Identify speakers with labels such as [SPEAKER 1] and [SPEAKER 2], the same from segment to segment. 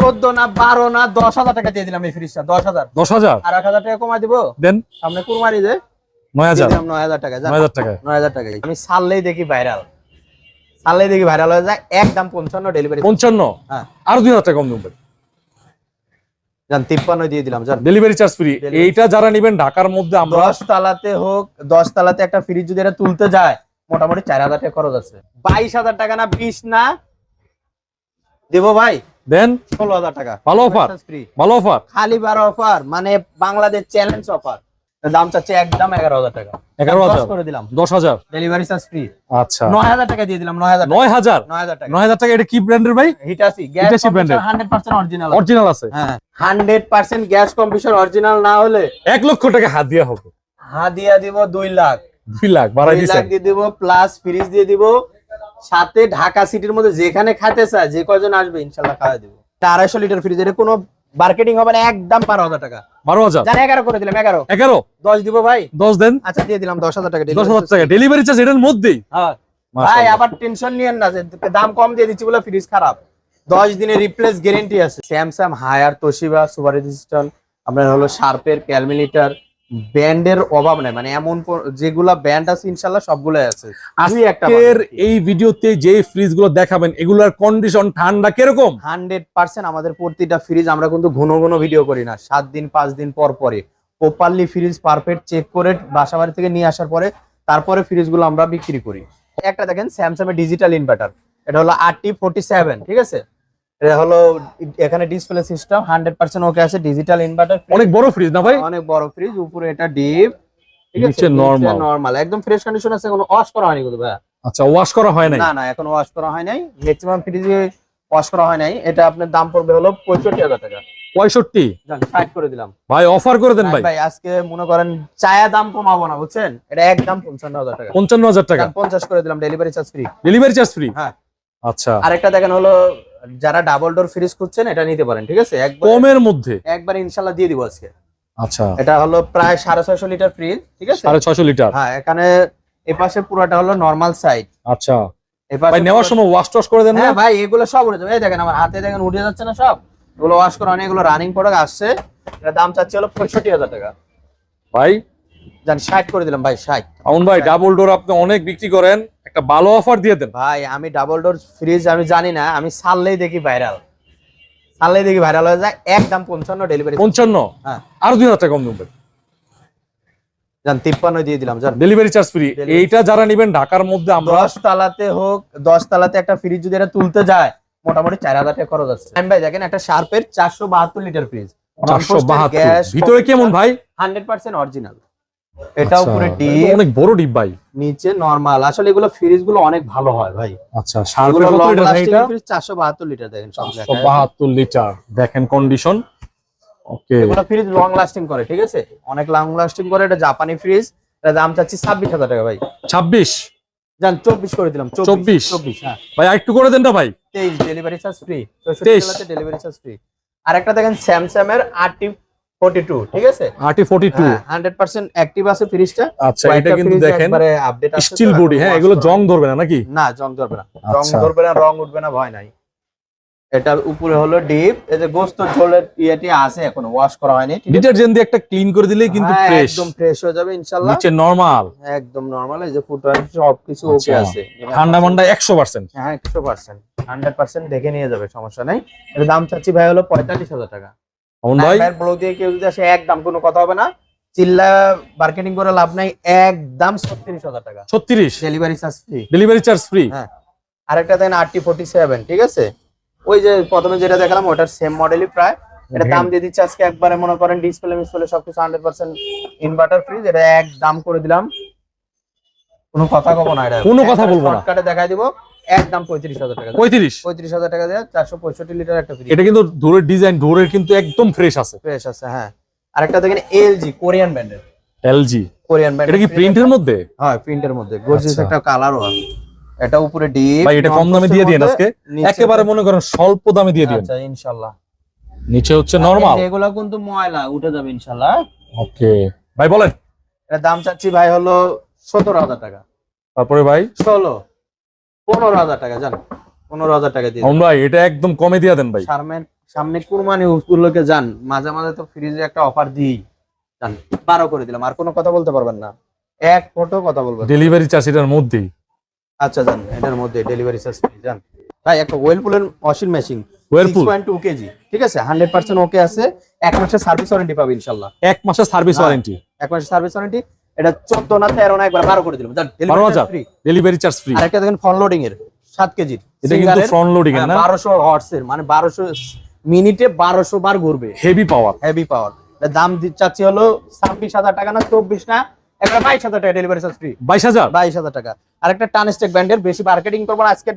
[SPEAKER 1] চোদ্দ না বারো না দশ হাজার টাকা দিয়ে দিলাম এই ফ্রিজটা দশ হাজার।
[SPEAKER 2] দশ হাজার?
[SPEAKER 1] আর এক হাজার টাকা কমাই দিব।
[SPEAKER 2] দেন।
[SPEAKER 1] সামনে কুরবানি যে।
[SPEAKER 2] নয় হাজার।
[SPEAKER 1] দিলাম নয় হাজার টাকা
[SPEAKER 2] নয় হাজার টাকায়।
[SPEAKER 1] নয় হাজার টাকা আমি সারলেই দেখি ভাইরাল সারলেই দেখি ভাইরাল হয়ে যায়। একদম পঞ্চান্ন ডেলিভারি
[SPEAKER 2] পঞ্চান্ন?
[SPEAKER 1] হ্যাঁ।
[SPEAKER 2] আরও দুই হাজার টাকা কম দেবেন
[SPEAKER 1] যান তিপ্পান্ন দিয়ে দিলাম যান
[SPEAKER 2] ডেলিভারি চার্জ ফ্রি এইটা যারা নিবেন ঢাকার মধ্যে আমরা
[SPEAKER 1] দশ তালাতে হোক দশ তালাতে একটা ফ্রিজ যদি এটা তুলতে যায় মোটামুটি চার হাজার টাকা খরচ আছে। বাইশ হাজার টাকা না বিশ না? দেবো ভাই।
[SPEAKER 2] দেন
[SPEAKER 1] ষোলো হাজার টাকা।
[SPEAKER 2] ভালো অফার ভালো অফার
[SPEAKER 1] খালি বারো অফার মানে বাংলাদেশ চ্যালেঞ্জ অফার দাম চাচ্ছে একদম এগারো হাজার টাকা।
[SPEAKER 2] এগারো
[SPEAKER 1] দশ
[SPEAKER 2] হাজার
[SPEAKER 1] করে দিলাম।
[SPEAKER 2] দশ হাজার।
[SPEAKER 1] ডেলিভারি চার্জ ফ্রি
[SPEAKER 2] আচ্ছা।
[SPEAKER 1] নয় হাজার টাকা দিয়ে দিলাম নয় হাজার
[SPEAKER 2] নয় হাজার?
[SPEAKER 1] টাকা।
[SPEAKER 2] নয় হাজার টাকা এটা কি ব্র্যান্ডের ভাই?
[SPEAKER 1] হিটাসি গ্যাস
[SPEAKER 2] এর।
[SPEAKER 1] হান্ড্রেড পার্সেন্ট অরিজিনাল
[SPEAKER 2] অরিজিনাল আছে।
[SPEAKER 1] হ্যাঁ। Hundred percent gas computer original না হলে
[SPEAKER 2] এক লক্ষ টাকা হাত দিয়া হবে।
[SPEAKER 1] হাদিয়া দিব দুই লাখ।
[SPEAKER 2] দুই লাখ বাড়াই
[SPEAKER 1] দুই লাখ
[SPEAKER 2] দিচ্ছেন
[SPEAKER 1] দিয়ে দিব প্লাস ফ্রিজ দিয়ে দিব সাথে ঢাকা সিটির মধ্যে যেখানে খাইতে চায় যে কয়জন আসবে ইনশাল্লাহ খাওয়া দিব। আড়াইশো লিটার ফ্রিজ এর কোনো মার্কেটিং হবে না একদম বারো হাজার টাকা।
[SPEAKER 2] বারো হাজার?
[SPEAKER 1] জান এগারো করে দিলাম এগারো।
[SPEAKER 2] এগারো?
[SPEAKER 1] দশ দিব ভাই।
[SPEAKER 2] দশ দেন।
[SPEAKER 1] আচ্ছা দিয়ে দিলাম দশ হাজার টাকা
[SPEAKER 2] দশ হাজার টাকা। ডেলিভারি চার্জ এটার মধ্যেই?
[SPEAKER 1] হ্যাঁ। ভাই আবার টেনশন নিয়েন না দাম কম দিয়ে দিচ্ছি বলে ফ্রিজ খারাপ। দশ দিনের রিপ্লেস গ্যারেন্টি আছে। Samsung Haier Toshiba super resistant আপনার হলো শার্পের ক্যালমিলিটার ব্যান্ডের অভাব নাই। মানে এমন যেগুলা ব্যান্ড আছে ইনশাল্লাহ সবগুলাই আছে।
[SPEAKER 2] আজকের এই ভিডিওতে যে ফ্রিজগুলো দেখাবেন এগুলার কন্ডিশন ঠান্ডা কীরকম?
[SPEAKER 1] হান্ড্রেড পার্সেন্ট আমাদের প্রতিটা ফ্রিজ আমরা কিন্তু ঘন ঘন ভিডিও করি না। সাত দিন পাঁচ দিন পর পরে। প্রপারলি ফ্রিজ পারফেক্ট চেক করে বাসা বাড়ি থেকে নিয়ে আসার পরে তারপরে ফ্রিজগুলো আমরা বিক্রি করি। একটা দেখেন স্যামসাং এর ডিজিটাল ইনভার্টার এটা হলো আর টি ফোর্টি সেভেন ঠিক আছে? এটা হলো এখানে display system hundred percent okay আছে ডিজিটাল ইনভার্টার
[SPEAKER 2] অনেক বড় ফ্রিজ না ভাই?
[SPEAKER 1] অনেক বড় ফ্রিজ উপরে এটা ডিপ ঠিক আছে
[SPEAKER 2] normal।
[SPEAKER 1] নর্মাল একদম ফ্রেশ কন্ডিশন আছে কোনো ওয়াশ করা হয়নি কিন্তু ভাইয়া।
[SPEAKER 2] আচ্ছা ওয়াশ করা হয় নাই?
[SPEAKER 1] না না এখন ওয়াশ করা হয় নাই। ম্যাক্সিমাম ফ্রিজে ওয়াশ করা হয় নাই। এটা আপনার দাম পড়বে হলো পঁয়ষট্টি হাজার টাকা।
[SPEAKER 2] পঁয়ষট্টি?
[SPEAKER 1] করে দিলাম।
[SPEAKER 2] ভাই অফার করে দেন ভাই।
[SPEAKER 1] ভাই আজকে মনে করেন চায়া দাম কমাবো না বুঝছেন? এটা একদম পঞ্চান্ন হাজার টাকা।
[SPEAKER 2] পঞ্চান্ন হাজার টাকা।
[SPEAKER 1] পঞ্চাশ করে দিলাম delivery charge free
[SPEAKER 2] delivery charge free
[SPEAKER 1] হ্যাঁ।
[SPEAKER 2] আচ্ছা।
[SPEAKER 1] আরেকটা দেখেন হলো যারা ডাবল ডোর ফ্রিজ খুঁজছেন এটা নিতে পারেন ঠিক আছে? একবার
[SPEAKER 2] কমের মধ্যে?
[SPEAKER 1] একবার ইনশাল্লাহ দিয়ে দিব আজকে।
[SPEAKER 2] আচ্ছা।
[SPEAKER 1] এটা হলো প্রায় সাড়ে ছয়শো লিটার ফ্রিজ ঠিক আছে?
[SPEAKER 2] সাড়ে ছয়শো লিটার
[SPEAKER 1] হ্যাঁ এখানে এপাশে পুরোটা হলো নর্মাল সাইড
[SPEAKER 2] আচ্ছা। ভাই নেওয়ার সময় ওয়াশ টস করে দেন না?
[SPEAKER 1] হ্যাঁ ভাই এগুলো সব উঠে যাবে। এই দেখেন আমার হাতে দেখেন উঠে যাচ্ছে না সব। এগুলো ওয়াশ করা অনেক এগুলো রানিং প্রোডাক্ট আসছে। এটা দাম চাচ্ছে হলো পঁয়ষট্টি হাজার টাকা।
[SPEAKER 2] ভাই?
[SPEAKER 1] জান ষাট করে দিলাম ভাই ষাট।
[SPEAKER 2] আমন ভাই ডাবল ডোর আপনি অনেক বিক্রি করেন। একটা ভালো অফার দিয়ে দেন।
[SPEAKER 1] ভাই আমি ডাবল ডোর ফ্রিজ আমি জানি না আমি সারলেই দেখি ভাইরাল সারলেই দেখি ভাইরাল হয়ে যায় একদম পঞ্চান্ন ডেলিভারি
[SPEAKER 2] পঞ্চান্ন?
[SPEAKER 1] হ্যাঁ।
[SPEAKER 2] আরও দুই হাজার টাকা কম দেবেন
[SPEAKER 1] জান তিপ্পান্ন দিয়ে দিলাম জান।
[SPEAKER 2] ডেলিভারি চার্জ ফ্রি এইটা যারা নিবেন ঢাকার মধ্যে আমরা
[SPEAKER 1] দশ তালাতে হোক দশ তালাতে একটা ফ্রিজ যদি এটা তুলতে যায় মোটামুটি চার হাজার টাকা খরচ আছে। ভাই দেখেন একটা শার্পের চারশো বাহাত্তর লিটার ফ্রিজ
[SPEAKER 2] চারশো বাহাত্তর। ভিতরে কেমন ভাই?
[SPEAKER 1] হান্ড্রেড পার্সেন্ট অরিজিনাল এটাও
[SPEAKER 2] আচ্ছা, পুরো
[SPEAKER 1] ডিপ
[SPEAKER 2] অনেক বড় ডিপ ভাই।
[SPEAKER 1] নিচে নরমাল আসলে এগুলো ফ্রিজগুলো অনেক ভালো হয় ভাই।
[SPEAKER 2] আচ্ছা
[SPEAKER 1] ফ্রিজ 472 লিটার দেখেন
[SPEAKER 2] লিটার দেখেন। কন্ডিশন ওকে
[SPEAKER 1] এগুলো ফ্রিজ লং লাস্টিং করে ঠিক আছে? অনেক লং লাস্টিং করে এটা জাপানি ফ্রিজ এটা দাম চাচ্ছি 26000 টাকা ভাই।
[SPEAKER 2] 26
[SPEAKER 1] জান 24 করে দিলাম
[SPEAKER 2] 24
[SPEAKER 1] 24 হ্যাঁ।
[SPEAKER 2] ভাই একটু করে দেন না ভাই।
[SPEAKER 1] 23 delivery charge free
[SPEAKER 2] 23
[SPEAKER 1] delivery charge free আরেকটা দেখেন স্যামসাং এর
[SPEAKER 2] আর্টিফ হ্যাঁ,
[SPEAKER 1] এটার উপরে ডিপ আছে এখন ওয়াশ করা হয়নি
[SPEAKER 2] দিয়ে একটা ক্লিন করে দিলেই
[SPEAKER 1] হ্যাঁ,
[SPEAKER 2] কিন্তু
[SPEAKER 1] একদম ফ্রেশ হয়ে যাবে একদম নরমাল এই যে আছে
[SPEAKER 2] ঠান্ডা মান্ডা 100%
[SPEAKER 1] হ্যাঁ 100% 100% দেখে নিয়ে যাবে সমস্যা নাই। দাম চাচ্ছি ভাই হলো 45000 টাকা।
[SPEAKER 2] অমন ভাই?
[SPEAKER 1] ব্লগ দিয়ে কেউ যদি আসে একদম কোনো কথা হবে না। চিল্লা মার্কেটিং করে লাভ নাই একদম ছত্রিশ হাজার টাকা।
[SPEAKER 2] ছত্রিশ?
[SPEAKER 1] Delivery charge free
[SPEAKER 2] delivery charge free
[SPEAKER 1] হ্যাঁ। আরেকটা দেখেন আরটি ফোর্টি সেভেন ঠিক আছে? ওই যে প্রথমে যেটা দেখালাম ওটার সেম মডেলই প্রায়। এটা দাম দিয়ে দিচ্ছে আজকে একবারে মনে করেন ডিসপ্লে মিসপ্লে সবকিছু হান্ড্রেড পার্সেন্ট ইনভার্টার ফ্রিজ এটা এক দাম করে দিলাম। কোনো কথা কব না এটা।
[SPEAKER 2] কোনো কথা বলব না।
[SPEAKER 1] দেখাই দিব। একদম পঁয়ত্রিশ হাজার টাকা টাকা লিটার একটা ফ্রিজ
[SPEAKER 2] এটা কিন্তু ডিজাইন একদম ফ্রেশ আছে।
[SPEAKER 1] ফ্রেশ আছে হ্যাঁ। আরেকটা দেখেন এলজি কোরিয়ান ব্র্যান্ডের
[SPEAKER 2] এলজি
[SPEAKER 1] কোরিয়ান ব্র্যান্ড
[SPEAKER 2] এটা কি প্রিন্টের মধ্যে?
[SPEAKER 1] হ্যাঁ প্রিন্টের মধ্যে। গর্জিয়াস
[SPEAKER 2] আচ্ছা।
[SPEAKER 1] একটা কালারও আছে। এটা উপরে ডিপ
[SPEAKER 2] ভাই এটা কম দামে দিয়ে দিন আজকে। একেবারে মনে করেন স্বল্প দামে দিয়ে দিন
[SPEAKER 1] আচ্ছা ইনশাআল্লাহ
[SPEAKER 2] নিচে হচ্ছে নরমাল
[SPEAKER 1] এগুলো কিন্তু ময়লা উঠে যাবে ইনশাআল্লাহ
[SPEAKER 2] ওকে। ভাই বলেন।
[SPEAKER 1] এর দাম চাচ্ছি ভাই হলো সতেরো হাজার টাকা।
[SPEAKER 2] তারপরে ভাই?
[SPEAKER 1] ষোলো। পনেরো হাজার টাকা জান। পনেরো হাজার টাকা দিয়ে
[SPEAKER 2] ভাই এটা একদম কমে দিয়ে দেন ভাই।
[SPEAKER 1] শারমেন সামনে কুরবানি উপলক্ষে যান মাঝে মাঝে তো ফ্রিজে একটা অফার দিই যান বারো করে দিলাম আর কোনো কথা বলতে পারবেন না। এক ফটো কথা বলবেন।
[SPEAKER 2] ডেলিভারি চার্জ এটার মধ্যেই।
[SPEAKER 1] আচ্ছা যান এটার মধ্যে ডেলিভারি চার্জ যান ভাই একটা ওয়েলপুলের washing machine point two kg ঠিক আছে? হান্ড্রেড পার্সেন্ট ওকে আছে। এক মাসের সার্ভিস ওয়ারেন্টি পাবে ইনশাল্লাহ।
[SPEAKER 2] এক মাসের সার্ভিস। ওয়ারেন্টি
[SPEAKER 1] এক মাসের সার্ভিস ওয়ারেন্টি এটা চোদ্দ না তেরো না একবার বারো করে দিলাম? ফ্রি
[SPEAKER 2] ডেলিভারি চার্জ ফ্রি
[SPEAKER 1] আরেকটা দেখেন ফ্রন্ট লোডিং এর সাত কেজির
[SPEAKER 2] এটা কিন্তু ফ্রন্ট লোডিং এর না?
[SPEAKER 1] বারোশো হর্স এর মানে বারোশো মিনিটে বারোশো বার ঘুরবে।
[SPEAKER 2] হেভি পাওয়ার
[SPEAKER 1] হেভি পাওয়ার দাম দি- চাচ্ছি হলো ছাব্বিশ হাজার টাকা না চব্বিশ না একটা বাইশ হাজার টাকা ডেলিভারি চার্জ ফ্রি
[SPEAKER 2] বাইশ হাজার?
[SPEAKER 1] বাইশ হাজার টাকা। আরেকটা টানস্টেক ব্র্যান্ডের বেশি মার্কেটিং করব না আজকের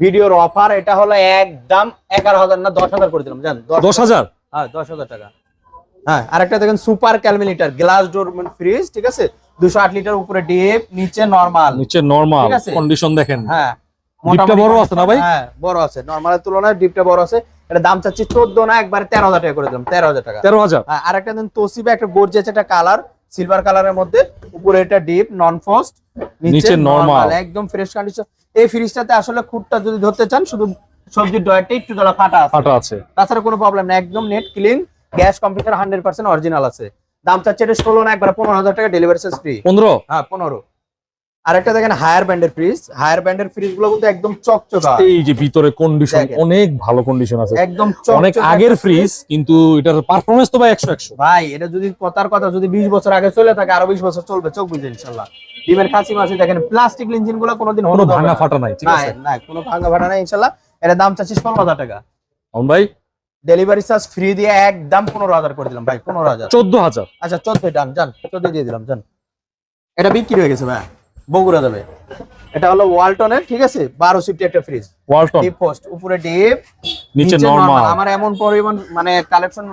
[SPEAKER 1] ভিডিওর অফার এটা হলো একদম এগারো হাজার না দশ হাজার করে দিলাম জান?
[SPEAKER 2] দশ হাজার?
[SPEAKER 1] হ্যাঁ দশ হাজার টাকা। হ্যাঁ আরেকটা দেখেন সুপার ক্যালমিলিটার গ্লাস ডোর ফ্রিজ ঠিক আছে? দুশো আট লিটার উপরে ডিপ নিচে নর্মাল
[SPEAKER 2] নিচে নর্মাল কন্ডিশন দেখেন।
[SPEAKER 1] হ্যাঁ
[SPEAKER 2] ডিপটা বড় আছে না ভাই?
[SPEAKER 1] হ্যাঁ বড় আছে। নর্মালের তুলনায় ডিপটা বড় আছে। এটা দাম চাচ্ছি চোদ্দ না একবারে তেরো হাজার টাকা করে দিলাম টাকা। হ্যাঁ, দেন তোসিবা একটা গর্জিয়াস একটা কালার সিলভার কালারের মধ্যে উপরে এটা ডিপ নন ফস্ট
[SPEAKER 2] নিচে normal।
[SPEAKER 1] একদম ফ্রেশ কন্ডিশন এই ফ্রিজটাতে আসলে খুঁটটা যদি ধরতে চান শুধু সবজির ডয়ারটা একটু ফাটা আছে।
[SPEAKER 2] ফাটা আছে।
[SPEAKER 1] তাছাড়া কোনো প্রবলেম না একদম neat clean gas computer hundred percent original আছে। দাম চাচ্ছে এটা ষোলো না একবার পনেরো হাজার টাকা ডেলিভারি চার্জ ফ্রি
[SPEAKER 2] পনেরো?
[SPEAKER 1] হ্যাঁ পনেরো। আরেকটা দেখেন হায়ার ব্যান্ডের ফ্রিজ হায়ার ব্যান্ডের ফ্রিজগুলো কিন্তু একদম চকচকা।
[SPEAKER 2] এই যে ভিতরে কন্ডিশন অনেক ভালো কন্ডিশন আছে।
[SPEAKER 1] একদম
[SPEAKER 2] অনেক আগের ফ্রিজ কিন্তু এটার পারফরমেন্স তো ভাই একশো একশো।
[SPEAKER 1] ভাই এটা যদি কথার কথা যদি বিশ বছর আগে চলে থাকে আরও বিশ বছর চলবে চোখ বুঝে ইনশাল্লাহ। ডিমের খাসি মাসি দেখেন প্লাস্টিক ইঞ্জিনগুলো কোনোদিন
[SPEAKER 2] কোনো ভাঙা ফাটা নাই ঠিক আছে?
[SPEAKER 1] না কোনো ভাঙা ভাটা নাই ইনশাল্লাহ। এটা দাম চাচ্ছি ষোলো হাজার টাকা।
[SPEAKER 2] অন ভাই?
[SPEAKER 1] ডেলিভারি চার্জ ফ্রি দিয়ে একদম পনেরো হাজার করে দিলাম ভাই পনেরো হাজার।
[SPEAKER 2] চোদ্দ হাজার?
[SPEAKER 1] আচ্ছা চোদ্দ ডান জান চোদ্দ দিয়ে দিলাম জান। এটা বিক্রি হয়ে গেছে ভাই বগুড়া যাবে। এটা হলো ওয়ালটনের ঠিক আছে? বারো সিফটি একটা ফ্রিজ
[SPEAKER 2] ওয়ালটন
[SPEAKER 1] ডিপ পোস্ট উপরে ডিপ
[SPEAKER 2] নিচে নর্মাল
[SPEAKER 1] আমার এমন পরিমাণ মানে কালেকশন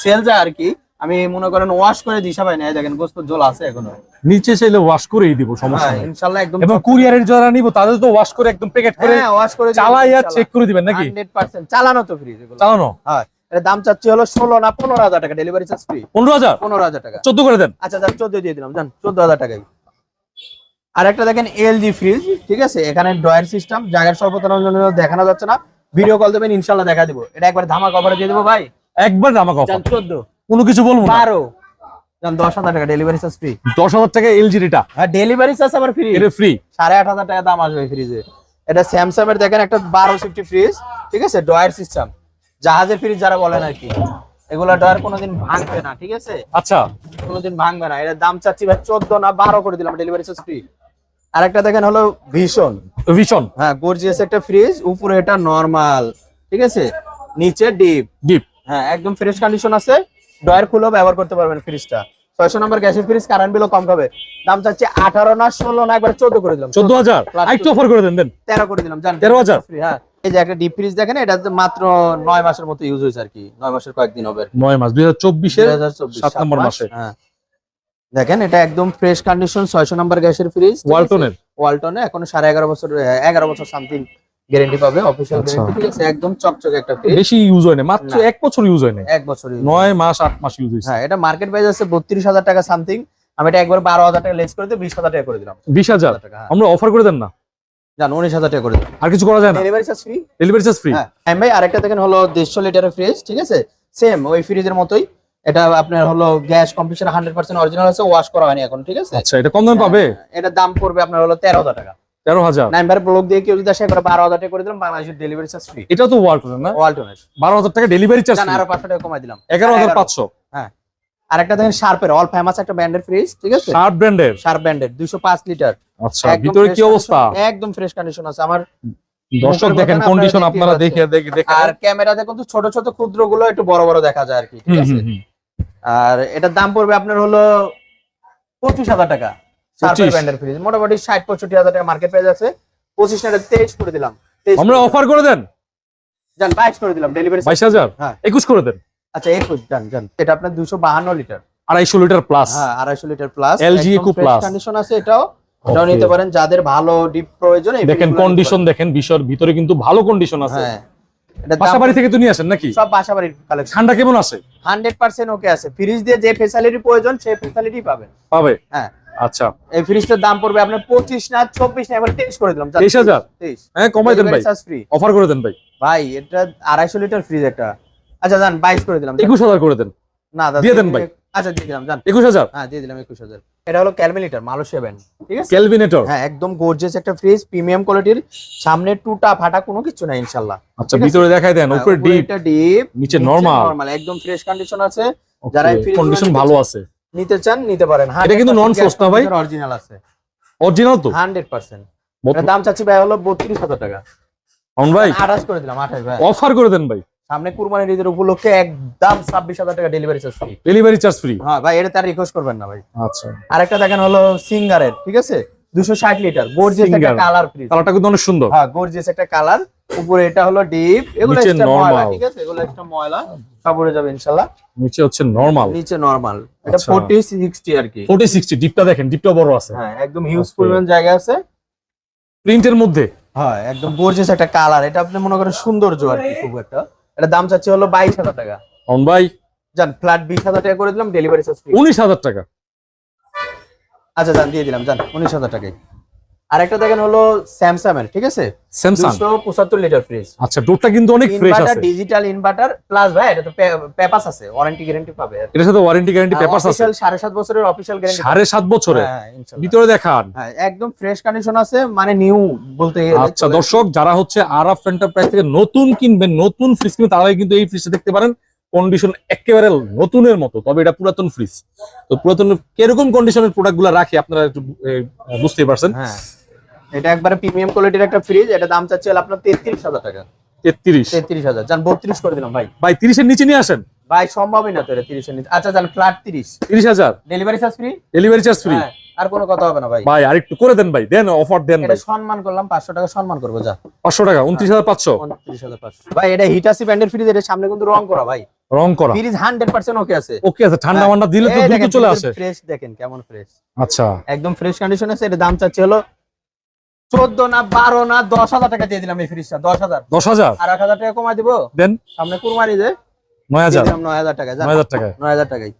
[SPEAKER 1] সেল যায় আর কি। আমি মনে করেন ওয়াশ করে দিশা পাই না দেখেন গোস্ত জল আছে এখনও।
[SPEAKER 2] নিচে চাইলে ওয়াশ করেই দিব সমস্যা
[SPEAKER 1] হ্যাঁ,
[SPEAKER 2] নেই।
[SPEAKER 1] ইনশাল্লাহ একদম
[SPEAKER 2] এবং কুরিয়ারের যারা নিব তাদের তো ওয়াশ করে একদম প্যাকেট করে
[SPEAKER 1] হ্যাঁ ওয়াশ করে
[SPEAKER 2] চালাইয়া চেক করে দিবেন নাকি?
[SPEAKER 1] হান্ড্রেড পার্সেন্ট চালানো তো ফ্রিজ এগুলো
[SPEAKER 2] চালানো?
[SPEAKER 1] হ্যাঁ এটা দাম চাচ্ছি হলো ষোলো না পনেরো হাজার টাকা ডেলিভারি চার্জ ফ্রি
[SPEAKER 2] পনেরো হাজার?
[SPEAKER 1] পনেরো হাজার টাকা।
[SPEAKER 2] চোদ্দ করে দেন।
[SPEAKER 1] আচ্ছা যান চোদ্দ দিয়ে দিলাম। জান চোদ্দ হাজার টাকায়। আর একটা দেখেন এলজি ফ্রিজ ঠিক আছে? এখানে ড্রয়ার সিস্টেম জায়গার স্বল্পতার জন্য দেখানো যাচ্ছে না। ভিডিও কল দেবেন ইনশাল্লাহ দেখা দিব। এটা একবার ধামা কভারে দিয়ে দেবো ভাই।
[SPEAKER 2] একবার আমাকে অফার
[SPEAKER 1] জান চোদ্দ।
[SPEAKER 2] কোনো কিছু বলব
[SPEAKER 1] বারো। দশ হাজার টাকা ডেলিভারি চার্জ ফ্রি
[SPEAKER 2] দশ হাজার টাকা
[SPEAKER 1] আর ডেলিভারি চার্জ আবার ফ্রি
[SPEAKER 2] এটা ফ্রি
[SPEAKER 1] সাড়ে আট হাজার টাকা দাম আসবে ফ্রিজে এটা স্যামসাং এর দেখেন একটা বারো ফ্রিজ ঠিক আছে? ডয়ার সিস্টেম জাহাজের ফ্রিজ যারা বলেন আর কি। এগুলা ডয়ার কোনোদিন ভাঙবে না ঠিক আছে?
[SPEAKER 2] আচ্ছা।
[SPEAKER 1] কোনোদিন ভাঙবে না। এটার দাম চাচ্ছি ভাই চোদ্দ না বারো করে দিলাম ডেলিভারি চার্জ ফ্রি আরেকটা দেখেন হলো ভীষণ
[SPEAKER 2] ভীষণ
[SPEAKER 1] হ্যাঁ গর্জিয়াস একটা ফ্রিজ উপরে এটা নর্মাল ঠিক আছে? নিচে ডিপ
[SPEAKER 2] ডিপ
[SPEAKER 1] হ্যাঁ একদম ফ্রেশ কন্ডিশন আছে। ডয়ার খুলেও ব্যবহার করতে পারবেন ফ্রিজটা। ছয়শো নম্বর গ্যাসের ফ্রিজ কারেন্ট বিলও কম খাবে দাম চাচ্ছি আঠারো না ষোলো না একবার চোদ্দ করে দিলাম।
[SPEAKER 2] চোদ্দ হাজার? আরেকটু অফার করে দেন দেন।
[SPEAKER 1] তেরো করে দিলাম জান।
[SPEAKER 2] 13,000?
[SPEAKER 1] Free, হ্যাঁ। এই যে একটা ডিপ ফ্রিজ দেখেন এটা মাত্র নয় মাসের মতো ইউজ হয়েছে আর কি। নয় মাসের কয়েকদিন হবে
[SPEAKER 2] নয় মাস দুই হাজার চব্বিশের
[SPEAKER 1] 2024
[SPEAKER 2] সাত নম্বর
[SPEAKER 1] মাসে। হ্যাঁ। দেখেন এটা একদম ফ্রেশ কন্ডিশন ছয়শো নম্বর গ্যাসের ফ্রিজ
[SPEAKER 2] ওয়ালটনের
[SPEAKER 1] ওয়ালটনে এখন সাড়ে এগারো বছর এগারো বছর সামথিং গ্যারেন্টি পাবে অফিসিয়াল
[SPEAKER 2] আচ্ছা।
[SPEAKER 1] গ্যারেন্টি ঠিক আছে? একদম চকচকে একটা ফ্রিজ
[SPEAKER 2] বেশি ইউজ হয় না মাত্র। এক বছর ইউজ হয় না
[SPEAKER 1] এক বছর use।
[SPEAKER 2] নয় মাস আট মাস ইউজ হয়েছে।
[SPEAKER 1] হ্যাঁ এটা মার্কেট প্রাইস আছে বত্রিশ হাজার টাকা সামথিং আমি এটা একবার বারো হাজার টাকা লেস করে দিয়ে বিশ হাজার টাকা করে দিলাম।
[SPEAKER 2] বিশ হাজার?
[SPEAKER 1] টাকা হ্যাঁ।
[SPEAKER 2] আমরা অফার করে দেন না?
[SPEAKER 1] জান উনিশ হাজার টাকা করে দিলাম।
[SPEAKER 2] আর কিছু করা যায় না?
[SPEAKER 1] Delivery charge free
[SPEAKER 2] delivery charge free
[SPEAKER 1] হ্যাঁ। ভাই আরেকটা দেখেন হলো দেড়শো লিটারের ফ্রিজ ঠিক আছে? সেম ওই ফ্রিজের মতোই। এটা আপনার হলো gas computer hundred percent original আছে ওয়াশ করা হয়নি এখন ঠিক আছে?
[SPEAKER 2] আচ্ছা এটা কম দামে পাবে?
[SPEAKER 1] এটার দাম পড়বে আপনার হলো তেরো হাজার টাকা।
[SPEAKER 2] তেরো হাজার।
[SPEAKER 1] নাইন ব্লক দিয়ে কেউ যদি আসে বারো হাজার টাকা করে দিলাম বাংলাদেশের ডেলিভারি চার্জ ফ্রি
[SPEAKER 2] এটা তো ওয়ালটনের না?
[SPEAKER 1] ওয়ালটনের
[SPEAKER 2] বারো হাজার টাকা ডেলিভারি চার্জ
[SPEAKER 1] আরও পাঁচশো টাকা কমাই দিলাম।
[SPEAKER 2] এগারো হাজার পাঁচশো।
[SPEAKER 1] আরেকটা দেখেন শার্পের অল ফেমাস একটা ব্র্যান্ডের ফ্রিজ ঠিক আছে?
[SPEAKER 2] ব্র্যান্ডের
[SPEAKER 1] শার্প ব্র্যান্ডের দুইশো পাঁচ লিটার
[SPEAKER 2] আচ্ছা ভিতরে কি অবস্থা?
[SPEAKER 1] একদম ফ্রেশ কন্ডিশন আছে। আমার
[SPEAKER 2] দর্শক দেখেন কন্ডিশন
[SPEAKER 1] আপনারা
[SPEAKER 2] দেখে
[SPEAKER 1] আর ক্যামেরাতে কিন্তু ছোট ছোট ক্ষুদ্রগুলো একটু বড় বড় দেখা যায় আর কি ঠিক আছে। আর এটার দাম পড়বে আপনার হলো পঁচিশ হাজার টাকা। শার্পের
[SPEAKER 2] 25
[SPEAKER 1] ব্র্যান্ডের ফ্রিজ মোটামুটি ষাট পঁয়ষট্টি হাজার টাকা মার্কেট প্রাইস আছে। না করে দিলাম।
[SPEAKER 2] আমরা অফার করে দেন।
[SPEAKER 1] জান করে দিলাম ডেলিভারি হ্যাঁ।
[SPEAKER 2] একুশ করে দেন।
[SPEAKER 1] আচ্ছা একুশ জান জান এটা আপনার দুশো বাহান্ন লিটার
[SPEAKER 2] আড়াইশো লিটার প্লাস
[SPEAKER 1] হ্যাঁ আড়াইশো লিটার প্লাস। কন্ডিশন আছে এটাও। এটাও নিতে পারেন যাদের ভালো ডিপ প্রয়োজন
[SPEAKER 2] দেখেন কন্ডিশন দেখেন বিষয়ের ভিতরে কিন্তু ভালো কন্ডিশন আছে।
[SPEAKER 1] হ্যাঁ।
[SPEAKER 2] থেকে তো নিয়ে আসেন নাকি?
[SPEAKER 1] সব কালেকশন
[SPEAKER 2] ঠান্ডা কেমন আছে?
[SPEAKER 1] হান্ড্রেড পার্সেন্ট ওকে আছে। ফ্রিজ দিয়ে যে ফেসিলিটি প্রয়োজন সেই ফেসিলিটি পাবেন।
[SPEAKER 2] পাবে।
[SPEAKER 1] হ্যাঁ।
[SPEAKER 2] আচ্ছা।
[SPEAKER 1] এই ফ্রিজটার দাম পড়বে আপনার পঁচিশ না চব্বিশ না এবার তেইশ করে দিলাম।
[SPEAKER 2] তেইশ হাজার?
[SPEAKER 1] তেইশ।
[SPEAKER 2] হ্যাঁ কমাই দেন ভাই। অফার করে দেন ভাই।
[SPEAKER 1] ভাই এটা আড়াইশো লিটার ফ্রিজ একটা। আচ্ছা যান বাইশ করে দিলাম
[SPEAKER 2] একুশ হাজার করে দেন।
[SPEAKER 1] না দাদা
[SPEAKER 2] দিয়ে দেন ভাই।
[SPEAKER 1] আচ্ছা দিয়ে দিলাম
[SPEAKER 2] একুশ হাজার?
[SPEAKER 1] হ্যাঁ দিয়ে দিলাম একুশ হাজার। এটা হলো ক্যালমিলিটার মালয়েশিয়া ব্যান্ড ঠিক আছে?
[SPEAKER 2] ক্যালভিনেটর?
[SPEAKER 1] হ্যাঁ একদম গর্জিয়াস একটা ফ্রিজ প্রিমিয়াম কোয়ালিটির সামনে টুটা ফাটা কোনো কিছু নাই ইনশাল্লাহ।
[SPEAKER 2] আচ্ছা ভিতরে দেখাই দেন উপরে ডিপ
[SPEAKER 1] এটা ডিপ
[SPEAKER 2] নিচে নরমাল
[SPEAKER 1] নরমাল একদম ফ্রেশ কন্ডিশন আছে। যারা
[SPEAKER 2] কন্ডিশন ভালো আছে।
[SPEAKER 1] নিতে চান নিতে পারেন।
[SPEAKER 2] এটা কিন্তু non-frost না ভাই?
[SPEAKER 1] অরিজিনাল আছে।
[SPEAKER 2] অরিজিনাল তো?
[SPEAKER 1] 100% এটা দাম চাচ্ছি ভাই হলো বত্রিশ হাজার টাকা।
[SPEAKER 2] অন ভাই
[SPEAKER 1] আঠাশ করে দিলাম আঠাশ ভাই।
[SPEAKER 2] অফার করে দেন ভাই।
[SPEAKER 1] সামনে কুরবানির ঈদের উপলক্ষে একদম ছাব্বিশ হাজার টাকা delivery charge free
[SPEAKER 2] delivery charge free
[SPEAKER 1] হ্যাঁ ভাই এটা তার রিকোয়েস্ট করবেন না ভাই।
[SPEAKER 2] আচ্ছা।
[SPEAKER 1] আরেকটা দেখেন হলো সিঙ্গারের ঠিক আছে? দুশো ষাট লিটার গোর্জিয়াস একটা কালার ফ্রিজ
[SPEAKER 2] কালারটা কিন্তু অনেক সুন্দর।
[SPEAKER 1] হ্যাঁ গোর্জিয়াস একটা কালার উপরে এটা হলো ডিপ এগুলো extra ময়লা ঠিক আছে? এগুলো একটা ময়লা কাপড়ে যাবে ইনশাল্লাহ
[SPEAKER 2] নিচে হচ্ছে নরমাল
[SPEAKER 1] নিচে নরমাল এটা
[SPEAKER 2] আচ্ছা।
[SPEAKER 1] ফোর্টি সিক্সটি আর কি।
[SPEAKER 2] ফোর্টি সিক্সটি ডিপটা দেখেন ডিপটা বড় আছে।
[SPEAKER 1] হ্যাঁ একদম হিউজ. পরিমাণ জায়গা আছে।
[SPEAKER 2] প্রিন্টের মধ্যে?
[SPEAKER 1] হ্যাঁ একদম গোর্জিয়াস একটা কালার এটা আপনি মনে করেন সৌন্দর্য আর কি খুব একটা। এটা দাম চাচ্ছে হলো বাইশ হাজার টাকা।
[SPEAKER 2] অন ভাই?
[SPEAKER 1] যান ফ্ল্যাট বিশ হাজার টাকা করে দিলাম ডেলিভারি চার্জ ফ্রি
[SPEAKER 2] উনিশ হাজার টাকা।
[SPEAKER 1] আচ্ছা যান দিয়ে দিলাম যান উনিশ হাজার টাকায় আরেকটা দেখেন হলো স্যামসাং এর ঠিক আছে?
[SPEAKER 2] স্যামসাং?
[SPEAKER 1] দুশো পঁচাত্তর লিটার ফ্রিজ
[SPEAKER 2] আচ্ছা ডোরটা কিন্তু অনেক ফ্রেশ আছে।
[SPEAKER 1] ডিজিটাল ইনভার্টার প্লাস ভাই এটা তো পেপাস আছে ওয়ারেন্টি গ্যারান্টি পাবে।
[SPEAKER 2] এটার সাথে ওয়ারেন্টি গ্যারান্টি পেপারস আছে।
[SPEAKER 1] সাড়ে সাত বছরের অফিসিয়াল গ্যারান্টি
[SPEAKER 2] সাড়ে সাত বছরে ভিতরে দেখান।
[SPEAKER 1] হ্যাঁ একদম ফ্রেশ কন্ডিশন আছে মানে নিউ বলতে গেলে।
[SPEAKER 2] আচ্ছা দর্শক যারা হচ্ছে আর আফ এন্টারপ্রাইজ থেকে নতুন কিনবেন নতুন ফ্রিজ কিনবেন তারাই কিন্তু এই ফ্রিজটা দেখতে পারেন। কন্ডিশন একেবারে নতুনের মতো তবে এটা পুরাতন ফ্রিজ তো পুরাতন কীরকম কন্ডিশনের প্রোডাক্টগুলো রাখি আপনারা একটু বুঝতেই পারছেন?
[SPEAKER 1] হ্যাঁ। এটা একবারে প্রিমিয়াম কোয়ালিটির একটা ফ্রিজ এটা দাম চাচ্ছে আপনার তেত্রিশ হাজার টাকা।
[SPEAKER 2] তেত্রিশ।
[SPEAKER 1] তেত্রিশ হাজার। যান বত্রিশ করে দিলাম ভাই।
[SPEAKER 2] ভাই তিরিশের নিচে নিয়ে আসেন?
[SPEAKER 1] ভাই সম্ভবই না তো এটা তিরিশের নিচে। আচ্ছা যান ফ্ল্যাট তিরিশ।
[SPEAKER 2] তিরিশ হাজার।
[SPEAKER 1] Delivery charge free
[SPEAKER 2] delivery charge free
[SPEAKER 1] আর কোনো কথা হবে না ভাই।
[SPEAKER 2] ভাই আরেকটু করে দেন ভাই দেন অফার দেন ভাই।
[SPEAKER 1] সম্মান করলাম পাঁচশো টাকা সম্মান করব যা।
[SPEAKER 2] পাঁচশো টাকা উনত্রিশ হাজার পাঁচশো?
[SPEAKER 1] উনত্রিশ হাজার পাঁচশো। ভাই এটা হিটাসি ব্র্যান্ডের ফ্রিজ এটা সামনে কিন্তু রং করা ভাই।
[SPEAKER 2] রং করা।
[SPEAKER 1] ফ্রিজ হান্ড্রেড পার্সেন্ট ওকে আছে।
[SPEAKER 2] ওকে আছে ঠান্ডা মান্ডা দিলে তো দ্রুত চলে আসে।
[SPEAKER 1] ফ্রেশ দেখেন কেমন ফ্রেশ
[SPEAKER 2] আচ্ছা।
[SPEAKER 1] একদম ফ্রেশ কন্ডিশন আছে এটা দাম চাচ্ছে হলো চোদ্দ না বারো না দশ হাজার টাকা দিয়ে দিলাম এই ফ্রিজটা দশ হাজার।
[SPEAKER 2] দশ হাজার?
[SPEAKER 1] আর এক হাজার টাকা কমাই দিব।
[SPEAKER 2] দেন।
[SPEAKER 1] সামনে কুরবানি যে।
[SPEAKER 2] নয়
[SPEAKER 1] দিয়ে
[SPEAKER 2] হাজার
[SPEAKER 1] দিলাম নয় হাজার টাকা
[SPEAKER 2] নয় হাজার টাকায়।
[SPEAKER 1] নয় হাজার টাকায়।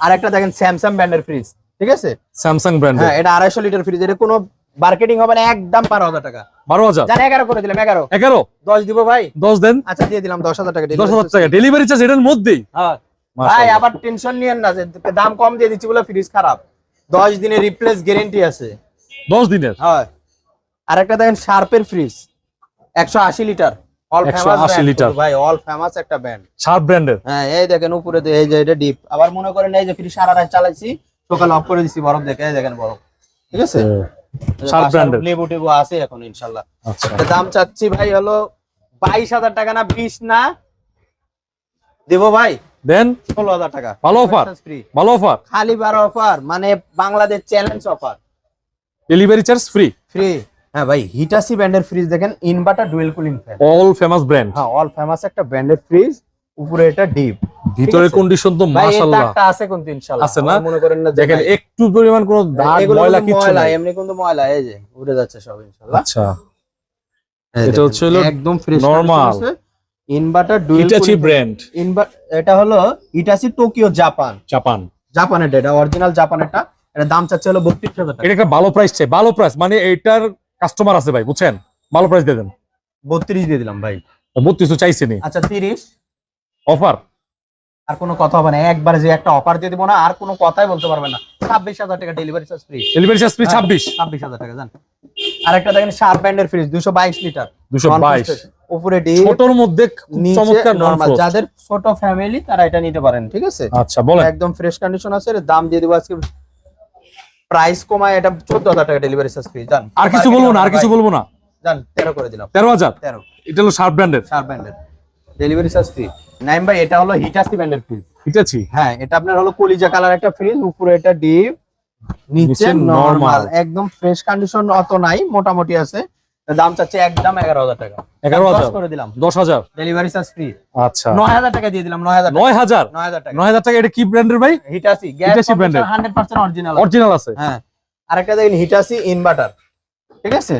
[SPEAKER 1] আর একটা দেখেন স্যামসাং ব্র্যান্ডের ফ্রিজ ঠিক আছে?
[SPEAKER 2] স্যামসাং ব্র্যান্ডের
[SPEAKER 1] হ্যাঁ এটা আড়াইশো লিটার ফ্রিজ এটা কোনো মার্কেটিং হবে না একদম বারো হাজার টাকা।
[SPEAKER 2] বারো হাজার?
[SPEAKER 1] জান এগারো করে দিলাম এগারো।
[SPEAKER 2] এগারো?
[SPEAKER 1] দশ দিব ভাই।
[SPEAKER 2] দশ দেন।
[SPEAKER 1] আচ্ছা দিয়ে দিলাম দশ হাজার টাকা
[SPEAKER 2] দশ হাজার টাকা। ডেলিভারি চার্জ এটার মধ্যেই?
[SPEAKER 1] হ্যাঁ। ভাই আবার টেনশন নিয়েন না যে দাম কম দিয়ে দিচ্ছি বলে ফ্রিজ খারাপ। দশ দিনের রিপ্লেস গ্যারেন্টি আছে।
[SPEAKER 2] দশ দিনের?
[SPEAKER 1] হয়। আর একটা দেখেন শার্পের ফ্রিজ একশো আশি লিটার অল
[SPEAKER 2] 180 লিটার।
[SPEAKER 1] ভাই অল ফেমাস একটা ব্র্যান্ড
[SPEAKER 2] শার্প ব্র্যান্ডের
[SPEAKER 1] হ্যাঁ এই দেখেন উপরে এই যে এটা ডিপ আবার মনে করেন এই যে ফ্রিজ সারা রাত চালাইছি সকালে অফ করে দিছি বরফ দেখে দেখেন বরফ। ঠিক আছে? লেবু টেবু আছে এখন ইনশাল্লাহ।
[SPEAKER 2] আচ্ছা।
[SPEAKER 1] দাম চাচ্ছি ভাই হলো বাইশ হাজার টাকা না বিশ না। দেবো ভাই?
[SPEAKER 2] দেন।
[SPEAKER 1] ষোলো হাজার টাকা।
[SPEAKER 2] ভালো offer।
[SPEAKER 1] ফ্রি
[SPEAKER 2] ভালো অফার
[SPEAKER 1] খালি বার অফার মানে Bangladesh challenge offer
[SPEAKER 2] delivery charge free
[SPEAKER 1] free হ্যাঁ ভাই হিটাসি ব্র্যান্ডের ফ্রিজ দেখেন inverter dual cooling fan
[SPEAKER 2] all famous brand
[SPEAKER 1] হ্যাঁ অল ফেমাস একটা ব্র্যান্ডের ফ্রিজ উপরে এটা ডিপ
[SPEAKER 2] ভিতরের। কন্ডিশন তো মাশাআল্লাহ।
[SPEAKER 1] তারটা আছে কিন্তু ইনশাআল্লাহ।
[SPEAKER 2] আছে না?
[SPEAKER 1] মনে করেন না
[SPEAKER 2] দেখেন একটু পরিমাণ কোনো দাগ ময়লা কিছু
[SPEAKER 1] ময়লা
[SPEAKER 2] নাই।
[SPEAKER 1] এমনি কিন্তু ময়লা এই যে উড়ে যাচ্ছে সব ইনশাআল্লাহ।
[SPEAKER 2] আচ্ছা। এটা হচ্ছে
[SPEAKER 1] একদম fresh
[SPEAKER 2] normal।
[SPEAKER 1] Inverter dual
[SPEAKER 2] Hitachi brand
[SPEAKER 1] এটা হলো ইটাচি টোকিও জাপান
[SPEAKER 2] জাপান
[SPEAKER 1] জাপানের এটা অরিজিনাল জাপানেরটা এটা। দাম চাচ্ছে হলো বত্রিশ হাজার টাকা।
[SPEAKER 2] এটা একটা ভালো প্রাইস চাই ভালো প্রাইস মানে এটার কাস্টমার আছে ভাই বুঝছেন? ভালো প্রাইস দিয়ে দেন।
[SPEAKER 1] বত্রিশ দিয়ে দিলাম ভাই।
[SPEAKER 2] বত্রিশ চাইছে নি
[SPEAKER 1] আচ্ছা তিরিশ।
[SPEAKER 2] অফার?
[SPEAKER 1] আর কোনো কথা হবে না। একবার যে একটা অফার দিয়ে দিব না আর কোনো কথাই বলতে পারবে না। ছাব্বিশ হাজার টাকা delivery charge free
[SPEAKER 2] delivery charge free ছাব্বিশ?
[SPEAKER 1] ছাব্বিশ হাজার টাকা জান। আর একটা দেখেন শার্প ব্যান্ডের ফ্রিজ দুশো বাইশ লিটার
[SPEAKER 2] দুশো বাইশ।
[SPEAKER 1] উপরে
[SPEAKER 2] ছোটর মধ্যে চমৎকার
[SPEAKER 1] নরমাল যাদের ছোট ফ্যামিলি তারা এটা নিতে পারেন ঠিক আছে?
[SPEAKER 2] আচ্ছা বলেন।
[SPEAKER 1] একদম ফ্রেশ কন্ডিশন আছে এর দাম দিয়ে দিব আজকে। প্রাইস কমায় এটা চোদ্দ হাজার টাকা ডেলিভারি চার্জ ফ্রি জান।
[SPEAKER 2] আর কিছু বলব না আর কিছু বলব না?
[SPEAKER 1] জান তেরো করে দিলাম।
[SPEAKER 2] তেরো হাজার?
[SPEAKER 1] তেরো।
[SPEAKER 2] এটা হলো শার্প ব্র্যান্ডের
[SPEAKER 1] শার্প ব্যান্ডের ডেলিভারি চার্জ ফ্রি নাইম ভাই এটা হলো হিটাসি ব্যান্ডের ফ্রিজ
[SPEAKER 2] আছে
[SPEAKER 1] হ্যাঁ এটা আপনার হলো কলিজা কালার একটা ফ্রিজ উপরে এটা ডিপ নিচে নরমাল একদম ফ্রেশ কন্ডিশন অত নাই মোটামুটি আছে। দাম চাচ্ছে একদম এগারো হাজার টাকা।
[SPEAKER 2] এগারো হাজার?
[SPEAKER 1] করে দিলাম।
[SPEAKER 2] দশ হাজার?
[SPEAKER 1] ডেলিভারি চার্জ ফ্রি
[SPEAKER 2] আচ্ছা।
[SPEAKER 1] নয় হাজার টাকা দিয়ে দিলাম নয় হাজার
[SPEAKER 2] নয় হাজার?
[SPEAKER 1] নয় হাজার টাকা।
[SPEAKER 2] নয় হাজার টাকা এটা কি ব্র্যান্ডের ভাই?
[SPEAKER 1] হিটাসি
[SPEAKER 2] brand এর।
[SPEAKER 1] হান্ড্রেড পার্সেন্ট অরিজিনাল
[SPEAKER 2] অরিজিনাল আছে।
[SPEAKER 1] হ্যাঁ। আরেকটা দেখেন হিটাসি ইনভার্টার ঠিক আছে?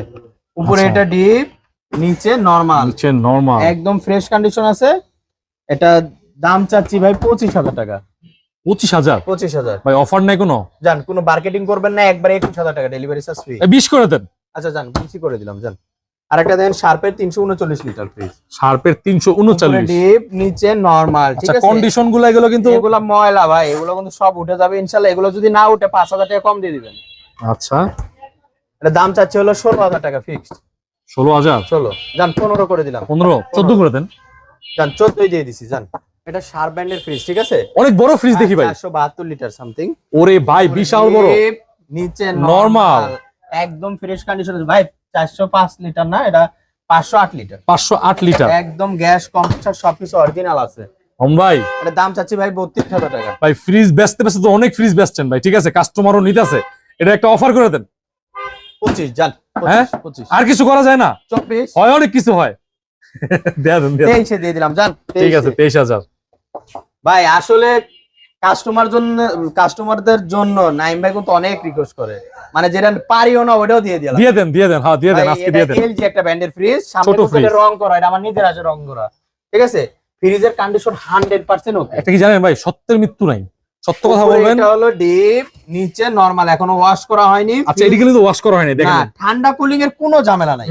[SPEAKER 1] উপরে
[SPEAKER 2] আচ্ছা।
[SPEAKER 1] এটা ডিপ নিচে নরমাল
[SPEAKER 2] নিচে নরমাল
[SPEAKER 1] একদম ফ্রেশ কন্ডিশন আছে। এটা দাম চাচ্ছি ভাই পঁচিশ হাজার টাকা।
[SPEAKER 2] পঁচিশ হাজার?
[SPEAKER 1] পঁচিশ হাজার।
[SPEAKER 2] ভাই অফার নাই কোনো?
[SPEAKER 1] যান কোনো মার্কেটিং করবেন না একবারে একুশ হাজার টাকা ডেলিভারি চার্জ ফ্রি
[SPEAKER 2] বিশ করে দেন।
[SPEAKER 1] আচ্ছা যান করে দিলাম যান। দেখেন শার্পের তিনশো উনচল্লিশ লিটার ফ্রিজ
[SPEAKER 2] শার্পের তিনশো উনচল্লিশ।
[SPEAKER 1] ডিপ নিচে নরমাল ঠিক
[SPEAKER 2] আচ্ছা
[SPEAKER 1] আছে?
[SPEAKER 2] কন্ডিশনগুলো এগুলো কিন্তু
[SPEAKER 1] এগুলো ময়লা ভাই এগুলো কিন্তু সব উঠে যাবে ইনশাল্লাহ। এগুলো যদি না উঠে পাঁচ হাজার টাকা কম দিয়ে দিবেন।
[SPEAKER 2] আচ্ছা।
[SPEAKER 1] এটা দাম চাচ্ছে হলো ষোলো হাজার টাকা ফিক্সড
[SPEAKER 2] ষোলো হাজার?
[SPEAKER 1] ষোলো। যান পনেরো করে দিলাম।
[SPEAKER 2] পনেরো? চোদ্দ করে দেন।
[SPEAKER 1] যান চোদ্দই দিয়ে দিছি যান এটা ফ্রিজ ঠিক আছে?
[SPEAKER 2] অনেক বড় ফ্রিজ দেখি ভাই।
[SPEAKER 1] চারশো বাহাত্তর লিটার সামথিং
[SPEAKER 2] ওরে ভাই বিশাল বড়।
[SPEAKER 1] নিচে। নরমাল একদম ফ্রেশ কন্ডিশন ভাই চারশো পাঁচ লিটার না? এটা পাঁচশো আট লিটার
[SPEAKER 2] পাঁচশো আট লিটার
[SPEAKER 1] একদম গ্যাস কম্প্রেসার সবকিছু অরিজিনাল আছে।
[SPEAKER 2] হম ভাই।
[SPEAKER 1] এটা দাম চাচ্ছি ভাই টাকা।
[SPEAKER 2] ভাই ফ্রিজ বেচতে বেচতে তো অনেক ফ্রিজ বেচছেন ভাই ঠিক আছে? কাস্টমারও নিতেছে। এটা একটা অফার করে দেন।
[SPEAKER 1] পঁচিশ যান
[SPEAKER 2] হ্যাঁ?
[SPEAKER 1] পঁচিশ পঁচিশ।
[SPEAKER 2] আর কিছু করা যায় না?
[SPEAKER 1] চব্বিশ।
[SPEAKER 2] হয় অনেক কিছু হয়।
[SPEAKER 1] তেইশে দিয়ে দিলাম যান
[SPEAKER 2] ঠিক আছে তেইশ হাজার
[SPEAKER 1] ভাই আসলে কাস্টমার জন্য কাস্টমারদের জন্য নাইম ভাই কিন্তু অনেক রিকোয়েস্ট করে। মানে যেটা পারিও না ওটাও দিয়ে দিলাম।
[SPEAKER 2] দিয়ে দেন দিয়ে দেন হ্যাঁ দিয়ে দেন আজকে দিয়ে দেন।
[SPEAKER 1] এলজি একটা ব্র্যান্ডের ফ্রিজ সামনে
[SPEAKER 2] ছোট fridge।
[SPEAKER 1] রং করা এটা আমার নিজের আছে রং করা। ঠিক আছে? ফ্রিজের কন্ডিশন হান্ড্রেড পার্সেন্ট ওকে
[SPEAKER 2] একটা কি জানেন ভাই সত্যের মৃত্যু নাই। সত্য কথা বলবেন।
[SPEAKER 1] এটা হলো ডিপ নিচে নরমাল এখনও ওয়াশ করা হয়নি।
[SPEAKER 2] আচ্ছা এটি কিন্তু ওয়াশ করা হয়নি
[SPEAKER 1] না
[SPEAKER 2] দেখেন
[SPEAKER 1] ঠান্ডা কুলিং এর কোনো ঝামেলা নাই।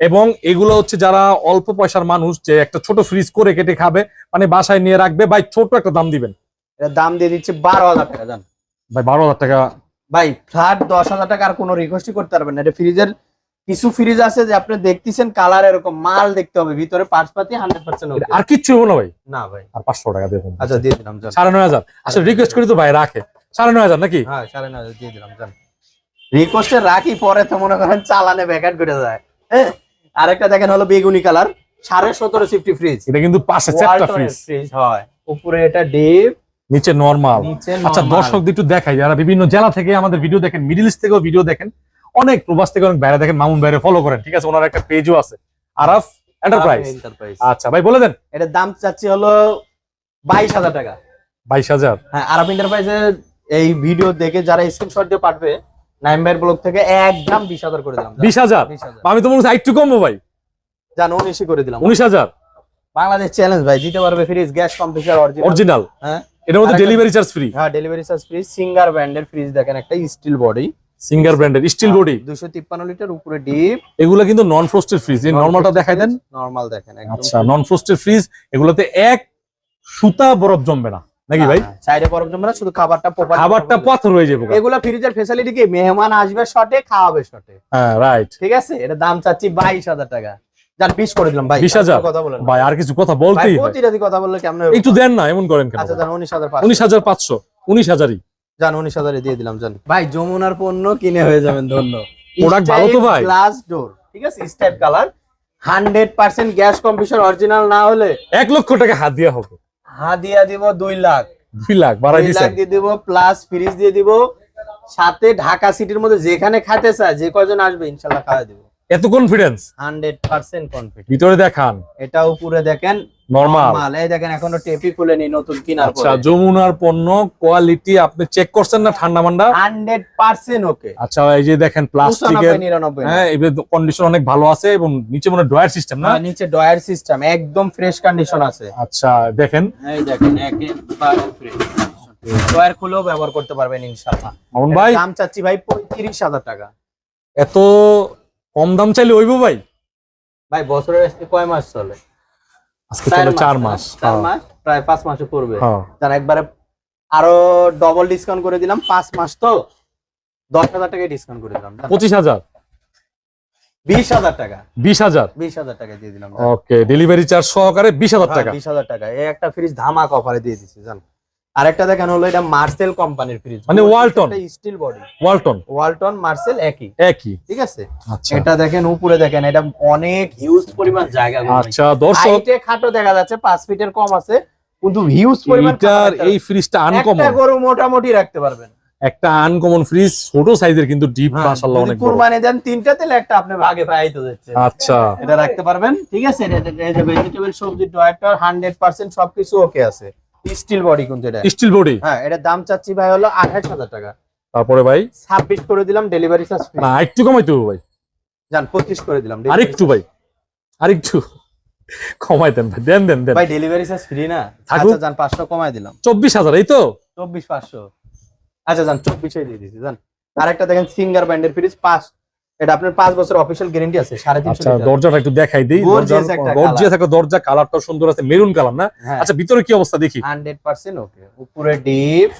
[SPEAKER 2] এবং এগুলো হচ্ছে যারা অল্প পয়সার মানুষ যে একটা ছোট ফ্রিজ করে কেটে খাবে মানে বাসায় নিয়ে রাখবে ভাই ছোট একটা দাম দিবেন।
[SPEAKER 1] দাম দিয়ে দিচ্ছে বারো হাজার টাকা জান।
[SPEAKER 2] ভাই বারো হাজার টাকা।
[SPEAKER 1] ভাই ফ্ল্যাট দশ হাজার টাকা আর কোনো রিকোয়েস্টই করতে পারবেন না। এটা ফ্রিজের কিছু ফ্রিজ আছে যে আপনি দেখতেছেন কালার এরকম মাল দেখতে হবে ভিতরে পার্টস পাতি হান্ড্রেড পার্সেন্ট
[SPEAKER 2] আর কিচ্ছু হব না ভাই?
[SPEAKER 1] না ভাই।
[SPEAKER 2] আর পাঁচশো টাকা দিয়ে
[SPEAKER 1] আচ্ছা দিয়ে দিলাম
[SPEAKER 2] সাড়ে নয় হাজার। আসলে রিকোয়েস্ট করি তো ভাই রাখে। সাড়ে নয় হাজার নাকি?
[SPEAKER 1] হ্যাঁ সাড়ে নয় হাজার দিয়ে দিলাম জান। রিকোয়েস্টে রাখি পরে তো মনে করেন চালানে ব্যাকাট করে যায়। হ্যাঁ? আরেকটা দেখেন হলো বেগুনি কালার সাড়ে সতেরো সিফটি ফ্রিজ
[SPEAKER 2] এটা কিন্তু পাশে চারটা ফ্রিজ
[SPEAKER 1] ফ্রিজ হয়। উপরে এটা ডিপ
[SPEAKER 2] নিচে নর্মাল আচ্ছা দর্শক একটু দেখাই যারা বিভিন্ন জেলা থেকে আমাদের ভিডিও দেখেন মিডিল ইস্ট থেকেও ভিডিও দেখেন অনেক প্রবাস থেকে অনেক বাইরে দেখেন মামুন বাইরে ফলো করেন ঠিক আছে? ওনার একটা পেজও আছে আরাফ এন্টারপ্রাইজ। আচ্ছা ভাই বলে দেন।
[SPEAKER 1] এটার দাম চাচ্ছি হলো বাইশ হাজার টাকা।
[SPEAKER 2] বাইশ হাজার।
[SPEAKER 1] হ্যাঁ আরব এন্টারপ্রাইজের এই ভিডিও দেখে যারা স্ক্রিনশট দিয়ে পাঠবে নাইম ভাইয়ের ব্লগ থেকে একদম বিশ হাজার করে দিলাম
[SPEAKER 2] বিশ হাজার? আমি তো মনে হচ্ছে একটু কমবো ভাই।
[SPEAKER 1] জান উনিশই করে দিলাম।
[SPEAKER 2] উনিশ হাজার?
[SPEAKER 1] বাংলাদেশ চ্যালেঞ্জ ভাই দিতে পারবে ফ্রিজ গ্যাস কম্প্রেসার অরিজিনাল হ্যাঁ।
[SPEAKER 2] এটার মধ্যে ডেলিভারি চার্জ ফ্রি
[SPEAKER 1] হ্যাঁ ডেলিভারি চার্জ ফ্রি সিঙ্গার ব্র্যান্ডের ফ্রিজ দেখেন একটা স্টিল বডি
[SPEAKER 2] সিঙ্গার ব্র্যান্ডের স্টিল বডি
[SPEAKER 1] দুশো তিপ্পান্ন লিটার উপরে ডিপ
[SPEAKER 2] এগুলো কিন্তু নন ফ্রোস্টেড ফ্রিজ এই নর্মালটা দেখাই দেন।
[SPEAKER 1] নরমাল দেখেন একদম
[SPEAKER 2] আচ্ছা নন ফ্রোস্টেড ফ্রিজ এগুলোতে এক সুতা বরফ জমবে না। নাকি ভাই?
[SPEAKER 1] সাইডে বরফ জমবে না শুধু খাবারটা
[SPEAKER 2] খাবারটা পাথর হয়ে যাবে
[SPEAKER 1] এগুলা ফ্রিজের ফেসিলিটি কি? মেহমান আসবে শটে খাওয়াবে শটে
[SPEAKER 2] হ্যাঁ রাইট
[SPEAKER 1] ঠিক আছে? এটা দাম চাচ্ছি বাইশ হাজার টাকা। যান বিশ করে দিলাম ভাই
[SPEAKER 2] 20,000
[SPEAKER 1] কথা বলেন
[SPEAKER 2] ভাই আর কিছু কথা বলতেই হয়।
[SPEAKER 1] কথা বললে কেমন
[SPEAKER 2] একটু দেন না এমন করেন কেন?
[SPEAKER 1] আচ্ছা যান উনিশ হাজার
[SPEAKER 2] উনিশ হাজার পাঁচশো উনিশ হাজারই।
[SPEAKER 1] যান উনিশ হাজারে দিয়ে দিলাম ভাই যমুনার পণ্য কিনে হয়ে যাবেন ধন্য।
[SPEAKER 2] Product ভালো তো ভাই?
[SPEAKER 1] গ্লাস ডোর ঠিক আছে? কালার গ্যাস কম্পিউটার অরিজিনাল না হলে
[SPEAKER 2] এক লক্ষ টাকা হাত দেওয়া হবে।
[SPEAKER 1] হাদিয়া দিব দুই লাখ।
[SPEAKER 2] দুই লাখ বাড়াই
[SPEAKER 1] লাখ দিয়ে দিব প্লাস ফ্রিজ দিয়ে দিব। সাথে ঢাকা সিটির মধ্যে যেখানে খাতে চায় যে কজন আসবে ইনশাল্লাহ খাওয়া দিব।
[SPEAKER 2] এত কনফিডেন্স
[SPEAKER 1] হান্ড্রেড পার্সেন্ট কনফিডেন্স
[SPEAKER 2] ভিতরে দেখান।
[SPEAKER 1] এটা উপরে দেখেন
[SPEAKER 2] নরমাল
[SPEAKER 1] মাল এই দেখেন এখনও টেপি খুলেনি নতুন কিনার
[SPEAKER 2] আচ্ছা যমুনার পণ্য কোয়ালিটি আপনি চেক করছেন না ঠান্ডা মান্ডা?
[SPEAKER 1] হান্ড্রেড পার্সেন্ট ওকে।
[SPEAKER 2] আচ্ছা এই যে দেখেন প্লাস্টিকের
[SPEAKER 1] পঁচানব্বই নিরানব্বই। না।
[SPEAKER 2] হ্যাঁ কন্ডিশন অনেক ভালো আছে এবং নিচে মনে ড্রয়ার সিস্টেম না?
[SPEAKER 1] হ্যাঁ, নিচে ডয়ার সিস্টেম একদম ফ্রেশ কন্ডিশন আছে।
[SPEAKER 2] আচ্ছা দেখেন।
[SPEAKER 1] এই দেখেন একেবারে ফ্রেশ ডয়ার খুলেও ব্যবহার করতে পারবেন ইনশাআল্লাহ।
[SPEAKER 2] মামুন ভাই?
[SPEAKER 1] দাম চাচ্ছি ভাই পঁয়ত্রিশ হাজার টাকা।
[SPEAKER 2] এত কম দাম চাইলে হইব ভাই?
[SPEAKER 1] ভাই বছরের কয় মাস চলে?
[SPEAKER 2] আজকে চলে
[SPEAKER 1] 4
[SPEAKER 2] মাস
[SPEAKER 1] চার
[SPEAKER 2] হ্যাঁ,
[SPEAKER 1] মাস প্রায় 5 মাসে পড়বে।
[SPEAKER 2] হ্যাঁ।
[SPEAKER 1] তার একবারে আরও ডবল ডিসকাউন্ট করে দিলাম পাঁচ মাস তো দশ হাজার টাকা ডিসকাউন্ট করে দিলাম
[SPEAKER 2] পঁচিশ হাজার?
[SPEAKER 1] বিশ হাজার টাকা।
[SPEAKER 2] বিশ হাজার?
[SPEAKER 1] বিশ হাজার টাকা দিয়ে দিলাম
[SPEAKER 2] ওকে ডেলিভারি চার্জ সহকারে বিশ হাজার টাকা।
[SPEAKER 1] বিশ হাজার টাকা। এই একটা ফ্রিজ ধামাক অফারে দিয়ে দিচ্ছি জান। আরেকটা দেখেন হলো এটা মার্সেল কোম্পানির ফ্রিজ
[SPEAKER 2] মানে Walton.
[SPEAKER 1] Steel body
[SPEAKER 2] Walton
[SPEAKER 1] Walton Marcel একই।
[SPEAKER 2] একই।
[SPEAKER 1] ঠিক আছে?
[SPEAKER 2] আচ্ছা।
[SPEAKER 1] এটা দেখেন উপরে দেখেন এটা অনেক হিউজ পরিমাণ জায়গা
[SPEAKER 2] আচ্ছা দর্শক
[SPEAKER 1] হাইটে খাটো দেখা যাচ্ছে পাঁচ ফিটের কম আছে কিন্তু হিউজ পরিমাণ
[SPEAKER 2] এই ফ্রিজটা
[SPEAKER 1] একটা
[SPEAKER 2] আনকমন
[SPEAKER 1] গরু মোটামুটি রাখতে পারবেন।
[SPEAKER 2] একটা আনকমন ফ্রিজ ছোট সাইজের কিন্তু ডিপ
[SPEAKER 1] হ্যাঁ,
[SPEAKER 2] মাশাআল্লাহ অনেক
[SPEAKER 1] কুরবানি দেন তিনটা তেলে একটা আপনি ভাগে পাইতে যাচ্ছে
[SPEAKER 2] আচ্ছা।
[SPEAKER 1] এটা রাখতে পারবেন ঠিক আছে? ভেজিটেবল সবজি হান্ড্রেড পার্সেন্ট সবকিছু ওকে আছে। স্টিল বডি কিন্তু এটা?
[SPEAKER 2] স্টিল বডি
[SPEAKER 1] হ্যাঁ এটার দাম চাচ্ছি ভাই হলো আঠাশ হাজার টাকা।
[SPEAKER 2] তারপরে ভাই?
[SPEAKER 1] ছাব্বিশ করে দিলাম ডেলিভারি চার্জ ফ্রি
[SPEAKER 2] না একটু কমাইতে হবে ভাই।
[SPEAKER 1] যান পঁচিশ করে দিলাম
[SPEAKER 2] আরেকটু ভাই আরেকটু। কমাই দেন ভাই দেন দেন দেন।
[SPEAKER 1] ভাই ডেলিভারি চার্জ ফ্রি না? আচ্ছা যান পাঁচশো কমাই দিলাম।
[SPEAKER 2] চব্বিশ হাজার এই তো?
[SPEAKER 1] চব্বিশ পাঁচশো। আচ্ছা যান চব্বিশে দিয়ে দিচ্ছি যান আরেকটা দেখেন সিঙ্গার ব্যান্ডের ফ্রিজ পাঁচ এটা আপনার পাঁচ বছর অফিসিয়াল গ্যারেন্টি আছে সাড়ে তিনশো
[SPEAKER 2] আচ্ছা দরজাটা একটু দেখাই দিই। গর্জিয়াস একটা দরজা কালারটা সুন্দর আছে মেরুন কালার না?
[SPEAKER 1] হ্যাঁ।
[SPEAKER 2] আচ্ছা ভিতরে কি অবস্থা দেখি?
[SPEAKER 1] Hundred percent okay. উপরে ডিপ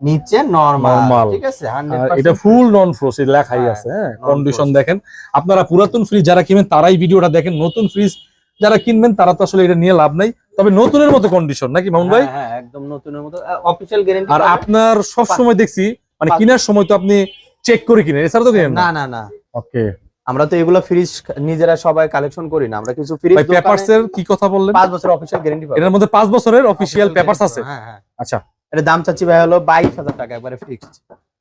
[SPEAKER 1] নিচে নরমাল ঠিক আছে? হান্ড্রেড
[SPEAKER 2] আর এটা ফুল নন ফ্রোস লেখাই
[SPEAKER 1] হ্যাঁ,
[SPEAKER 2] আছে হ্যাঁ? কন্ডিশন দেখেন। আপনারা পুরাতন ফ্রিজ যারা কিনবেন তারাই ভিডিওটা দেখেন। নতুন ফ্রিজ যারা কিনবেন তারা তো আসলে এটা নিয়ে লাভ নাই। তবে নতুনের মতো কন্ডিশন নাকি মামুন ভাই?
[SPEAKER 1] হ্যাঁ একদম নতুনের মতো। অফিসিয়াল গ্যারেন্টি
[SPEAKER 2] আর আপনার সব সময় দেখছি মানে কেনার সময় তো আপনি চেক করে কিনেন এছাড়া তো কিনেন
[SPEAKER 1] না
[SPEAKER 2] না
[SPEAKER 1] না।
[SPEAKER 2] ওকে
[SPEAKER 1] আমরা তো এগুলো ফ্রিজ নিজেরা সবাই কালেকশন করি না আমরা কিছু ফ্রিজ
[SPEAKER 2] পেপারস এর কি কথা বললেন?
[SPEAKER 1] পাঁচ বছর অফিসিয়াল গ্যারেন্টি পাবো।
[SPEAKER 2] এটার মধ্যে পাঁচ বছরের অফিসিয়াল পেপারস আছে।
[SPEAKER 1] হ্যাঁ হ্যাঁ।
[SPEAKER 2] আচ্ছা।
[SPEAKER 1] এটা দাম চাচ্ছি ভাই হলো বাইশ হাজার টাকা একবারে ফিক্সড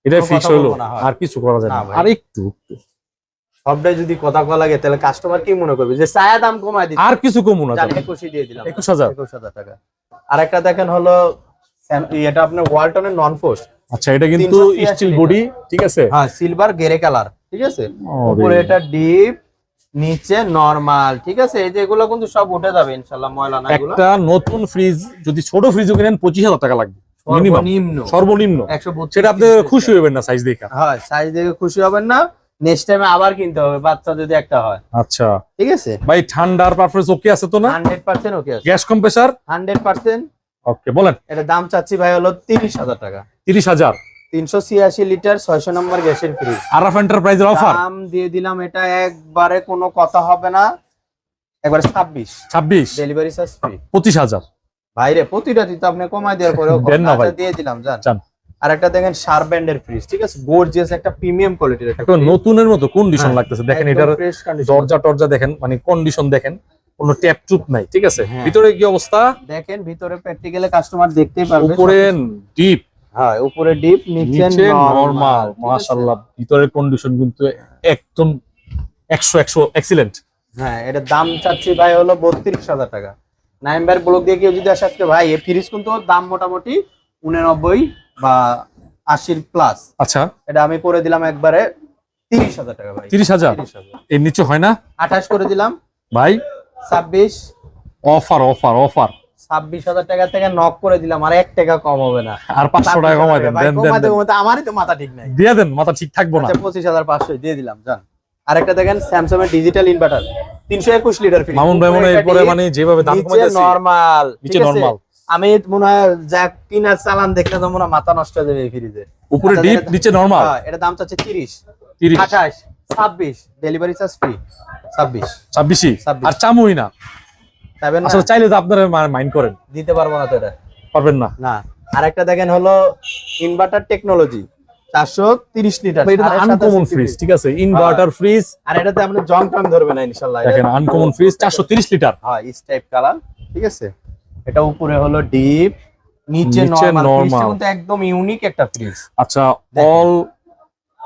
[SPEAKER 2] এটা ফিক্স হলো। আর কিছু করা যায়
[SPEAKER 1] না।
[SPEAKER 2] আর একটু
[SPEAKER 1] সবটাই যদি কথা কওয়া লাগে তাহলে কাস্টমার কি মনে করবে? যে ছায়া দাম কমায় দিচ্ছে।
[SPEAKER 2] আর কিছু কমু না
[SPEAKER 1] জানি একুশই দিয়ে দিলাম।
[SPEAKER 2] একুশ হাজার।
[SPEAKER 1] একুশ হাজার টাকা। আর একটা দেখেন হলো এটা আপনার ওয়ালটনের নন ফোর্স
[SPEAKER 2] আচ্ছা এটা কিন্তু
[SPEAKER 1] 386
[SPEAKER 2] স্টিল বডি ঠিক আছে?
[SPEAKER 1] হ্যাঁ সিলভার গেরে কালার ঠিক আছে? উপরে এটা ডিপ নিচে নরমাল ঠিক আছে? এই যে এগুলো কিন্তু সব উঠে যাবে ইনশাল্লাহ ময়লা না
[SPEAKER 2] একটা নতুন ফ্রিজ যদি ছোট ফ্রিজও কিনেন পঁচিশ হাজার টাকা লাগবে।
[SPEAKER 1] সর্বনিম্ন।
[SPEAKER 2] সর্বনিম্ন।
[SPEAKER 1] একশো বত্রিশ
[SPEAKER 2] সেটা আপনি খুশি হবেন না সাইজ দেখে।
[SPEAKER 1] হয় সাইজ দেখে খুশি হবেন না। নেক্সট টাইমে আবার কিনতে হবে বাচ্চা যদি একটা হয়।
[SPEAKER 2] আচ্ছা।
[SPEAKER 1] ঠিক আছে?
[SPEAKER 2] ভাই ঠান্ডার পারফরমেন্স ওকে আছে তো না?
[SPEAKER 1] হান্ড্রেড পার্সেন্ট ওকে আছে।
[SPEAKER 2] Gas compressor
[SPEAKER 1] hundred percent.
[SPEAKER 2] Okay বলেন।
[SPEAKER 1] এটা দাম চাচ্ছি ভাই হলো তিরিশ হাজার টাকা।
[SPEAKER 2] তিরিশ হাজার
[SPEAKER 1] তিনশো ছিয়াশি লিটার ছয়শো নম্বর গ্যাসের ফ্রিজ।
[SPEAKER 2] আরাফ এন্টারপ্রাইজের অফার
[SPEAKER 1] দাম দিয়ে দিলাম এটা একবারে কোনো কথা হবে না। একবারে ছাব্বিশ।
[SPEAKER 2] ছাব্বিশ?
[SPEAKER 1] ডেলিভারি চার্জ ফ্রি প্রতিটা দিতে আপনি কমাই দেওয়ার পরে
[SPEAKER 2] দেন
[SPEAKER 1] দিয়ে দিলাম জান আর একটা দেখেন ফ্রিজ ঠিক আছে? গোর্জিয়াস একটা প্রিমিয়াম কোয়ালিটির একটা
[SPEAKER 2] নতুনের মতো কন্ডিশন
[SPEAKER 1] হ্যাঁ,
[SPEAKER 2] লাগতেছে। দেখেন এটার দরজা টরজা দেখেন মানে কন্ডিশন দেখেন কোনো ট্যাপ টুপ নাই ঠিক আছে?
[SPEAKER 1] হ্যাঁ।
[SPEAKER 2] ভিতরে কি অবস্থা?
[SPEAKER 1] দেখেন ভিতরে প্র্যাকটিক্যালে কাস্টমার দেখতেই পারবে
[SPEAKER 2] উপরে ডিপ
[SPEAKER 1] হ্যাঁ উপরে ডিপ নিচে নরমাল
[SPEAKER 2] মাশাআল্লাহ। ভিতরের কন্ডিশন কিন্তু একদম একশো একশো এক্সিলেন্ট
[SPEAKER 1] হ্যাঁ এটা দাম চাচ্ছি ভাই হলো বত্রিশ হাজার টাকা। নাইম্বার ব্লক দিয়ে কেউ যদি আসে আজকে ভাই এই ফ্রিজ কিন্তু দাম মোটামুটি উননব্বই বা আশির প্লাস
[SPEAKER 2] আচ্ছা।
[SPEAKER 1] এটা আমি করে দিলাম একবারে তিরিশ হাজার টাকা ভাই।
[SPEAKER 2] তিরিশ হাজার?
[SPEAKER 1] তিরিশ হাজার।
[SPEAKER 2] এর নিচে হয় না?
[SPEAKER 1] আঠাশ করে দিলাম।
[SPEAKER 2] ভাই?
[SPEAKER 1] ছাব্বিশ।
[SPEAKER 2] অফার অফার অফার
[SPEAKER 1] ছাব্বিশ হাজার টাকা থেকে নক করে দিলাম আর এক টাকা কম হবে না।
[SPEAKER 2] আর পাঁচশো টাকা কমাই দেন
[SPEAKER 1] কমাতে কমাতে আমারই তো মাথা ঠিক নাই।
[SPEAKER 2] দিয়ে দেন মাথা ঠিক থাকব না।
[SPEAKER 1] আচ্ছা পঁচিশ হাজার পাঁচশো দিয়ে দিলাম জান। আরেকটা দেখেন স্যামসাং এর ডিজিটাল ইনভার্টার তিনশো একুশ লিটার
[SPEAKER 2] মামুন ভাই মনে এরপরে মানে যেভাবে দাম কমাইতেছে
[SPEAKER 1] নরমাল
[SPEAKER 2] নিচে নরমাল
[SPEAKER 1] আমি মনে হয় যা কিনার চালান দেখলে তো মনে মাথা নষ্ট হয়ে যাবে এই ফ্রিজে
[SPEAKER 2] উপরে
[SPEAKER 1] আচ্ছা,
[SPEAKER 2] ডিপ নিচে নরমাল
[SPEAKER 1] হ্যাঁ, এটা দাম চাচ্ছে তিরিশ।
[SPEAKER 2] তিরিশ।
[SPEAKER 1] আঠাশ ছাব্বিশ ডেলিভারি চার্জ ফ্রি ছাব্বিশ।
[SPEAKER 2] ছাব্বিশই।
[SPEAKER 1] ছাব্বিশ।
[SPEAKER 2] আর চামুই না। আসলে চাইলে তো আপনারা মাইন্ড করেন।
[SPEAKER 1] দিতে পারব না তো এটা।
[SPEAKER 2] পারবেন না।
[SPEAKER 1] না। আরেকটা দেখেন হলো ইনভার্টার টেকনোলজি চারশো তিরিশ লিটার
[SPEAKER 2] আনকমন ফ্রিজ ঠিক আছে? ইনভার্টার ফ্রিজ
[SPEAKER 1] আর এটাতে আপনি জং টং ধরবে না ইনশাল্লাহ।
[SPEAKER 2] দেখেন আনকমন ফ্রিজ চারশো তিরিশ লিটার
[SPEAKER 1] হ্যাঁ ইস টাইপ কালার ঠিক আছে? এটা উপরে হলো ডিপ নিচে নরমাল। কিন্তু একদম ইউনিক একটা ফ্রিজ
[SPEAKER 2] আচ্ছা অল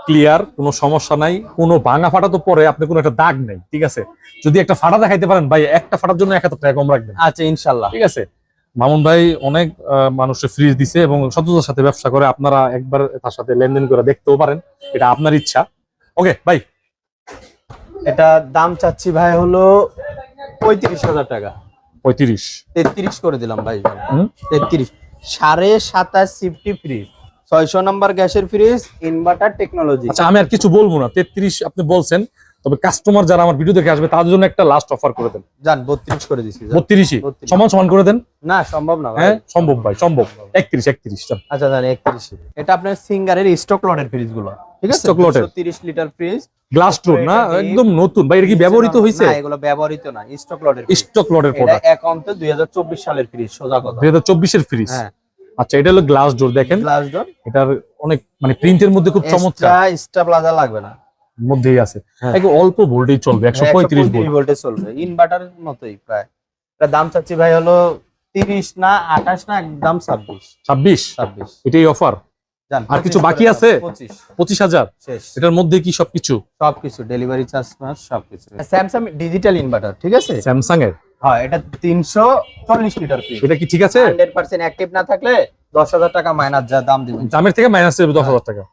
[SPEAKER 2] ক্লিয়ার কোনো সমস্যা নাই। কোনো ভাঙা ফাটা তো পরে আপনি কোনো একটা দাগ নেই ঠিক আছে? যদি একটা ফাটা দেখাইতে পারেন ভাই একটা ফাটার জন্য এক হাজার টাকা কম রাখবেন।
[SPEAKER 1] আচ্ছা ইনশাল্লাহ।
[SPEAKER 2] ঠিক আছে? মামুন ভাই অনেক মানুষের ফ্রিজ দিছে এবং সততার সাথে ব্যবসা করে। আপনারা একবার তার সাথে লেনদেন করে দেখতেও পারেন। এটা আপনার ইচ্ছা। ওকে ভাই
[SPEAKER 1] এটা দাম চাচ্ছি ভাই হলো পঁয়ত্রিশ হাজার টাকা।
[SPEAKER 2] পঁয়ত্রিশ।
[SPEAKER 1] তেত্রিশ করে দিলাম ভাই? তেত্রিশ। সাড়ে সাতাশ সিফটি ফ্রিজ ছয়শো নাম্বার গ্যাসের ফ্রিজ ইনভার্টার টেকনোলজি
[SPEAKER 2] আচ্ছা আমি আর কিছু বলব না। তেত্রিশ আপনি বলছেন তবে কাস্টমার যারা আমার ভিডিও দেখে আসবে তাদের জন্য একটা লাস্ট অফার করে দেন।
[SPEAKER 1] যান বত্রিশ করে দিছি যান।
[SPEAKER 2] বত্রিশই?
[SPEAKER 1] 32
[SPEAKER 2] সমান সমান করে দেন?
[SPEAKER 1] না সম্ভব না ভাই।
[SPEAKER 2] হ্যাঁ সম্ভব ভাই সম্ভব। একত্রিশ একত্রিশ চল।
[SPEAKER 1] আচ্ছা জানি একত্রিশ। এটা আপনার সিঙ্গারের স্টক লটের ফ্রিজগুলো। ঠিক আছে? লিটার ফ্রিজ
[SPEAKER 2] গ্লাস ডোর না একদম নতুন। ভাই এটা কি ব্যবহৃত
[SPEAKER 1] না এগুলো ব্যবহৃত না স্টক লটের
[SPEAKER 2] স্টক লটের প্রোডাক্ট
[SPEAKER 1] সালের ফ্রিজ সোজা কথা।
[SPEAKER 2] দুই হাজার চব্বিশের ফ্রিজ
[SPEAKER 1] হ্যাঁ।
[SPEAKER 2] আচ্ছা এটা হলো গ্লাস ডোর দেখেন।
[SPEAKER 1] গ্লাস ডোর
[SPEAKER 2] এটার অনেক মানে প্রিন্টের মধ্যে খুব চমৎকার।
[SPEAKER 1] এক্সট্রা স্টাবলাইজার লাগবে না।
[SPEAKER 2] মধ্যেই আছে।
[SPEAKER 1] হ্যাঁ।
[SPEAKER 2] একদম অল্প ভোল্টেজ চলবে একশো পঁয়ত্রিশ ভোল্ট
[SPEAKER 1] ভোল্টে চলবে। ইনভার্টারের মতোই প্রায়। এটা দাম চাচ্ছি ভাই হলো তিরিশ না আঠাশ না একদম ছাব্বিশ।
[SPEAKER 2] ছাব্বিশ?
[SPEAKER 1] ছাব্বিশ।
[SPEAKER 2] এটাই অফার
[SPEAKER 1] জান,
[SPEAKER 2] আর কিছু বাকি আছে?
[SPEAKER 1] দাও, পঁচিশ।
[SPEAKER 2] পঁচিশ হাজার?
[SPEAKER 1] শেষ।
[SPEAKER 2] এটার মধ্যে কি সবকিছু?
[SPEAKER 1] সবকিছু ডেলিভারি চার্জ সবকিছু। স্যামসাং ডিজিটাল ইনভার্টার ঠিক আছে?
[SPEAKER 2] স্যামসাং এর
[SPEAKER 1] হ্যাঁ এটা তিনশো চল্লিশ লিটার ফ্রিজ
[SPEAKER 2] এটা কি ঠিক আছে?
[SPEAKER 1] হান্ড্রেড পার্সেন্ট অ্যাক্টিভ না থাকলে দশ হাজার টাকা মাইনাস যা দাম দিবেন।
[SPEAKER 2] দামের থেকে মাইনাস দশ হাজার টাকা।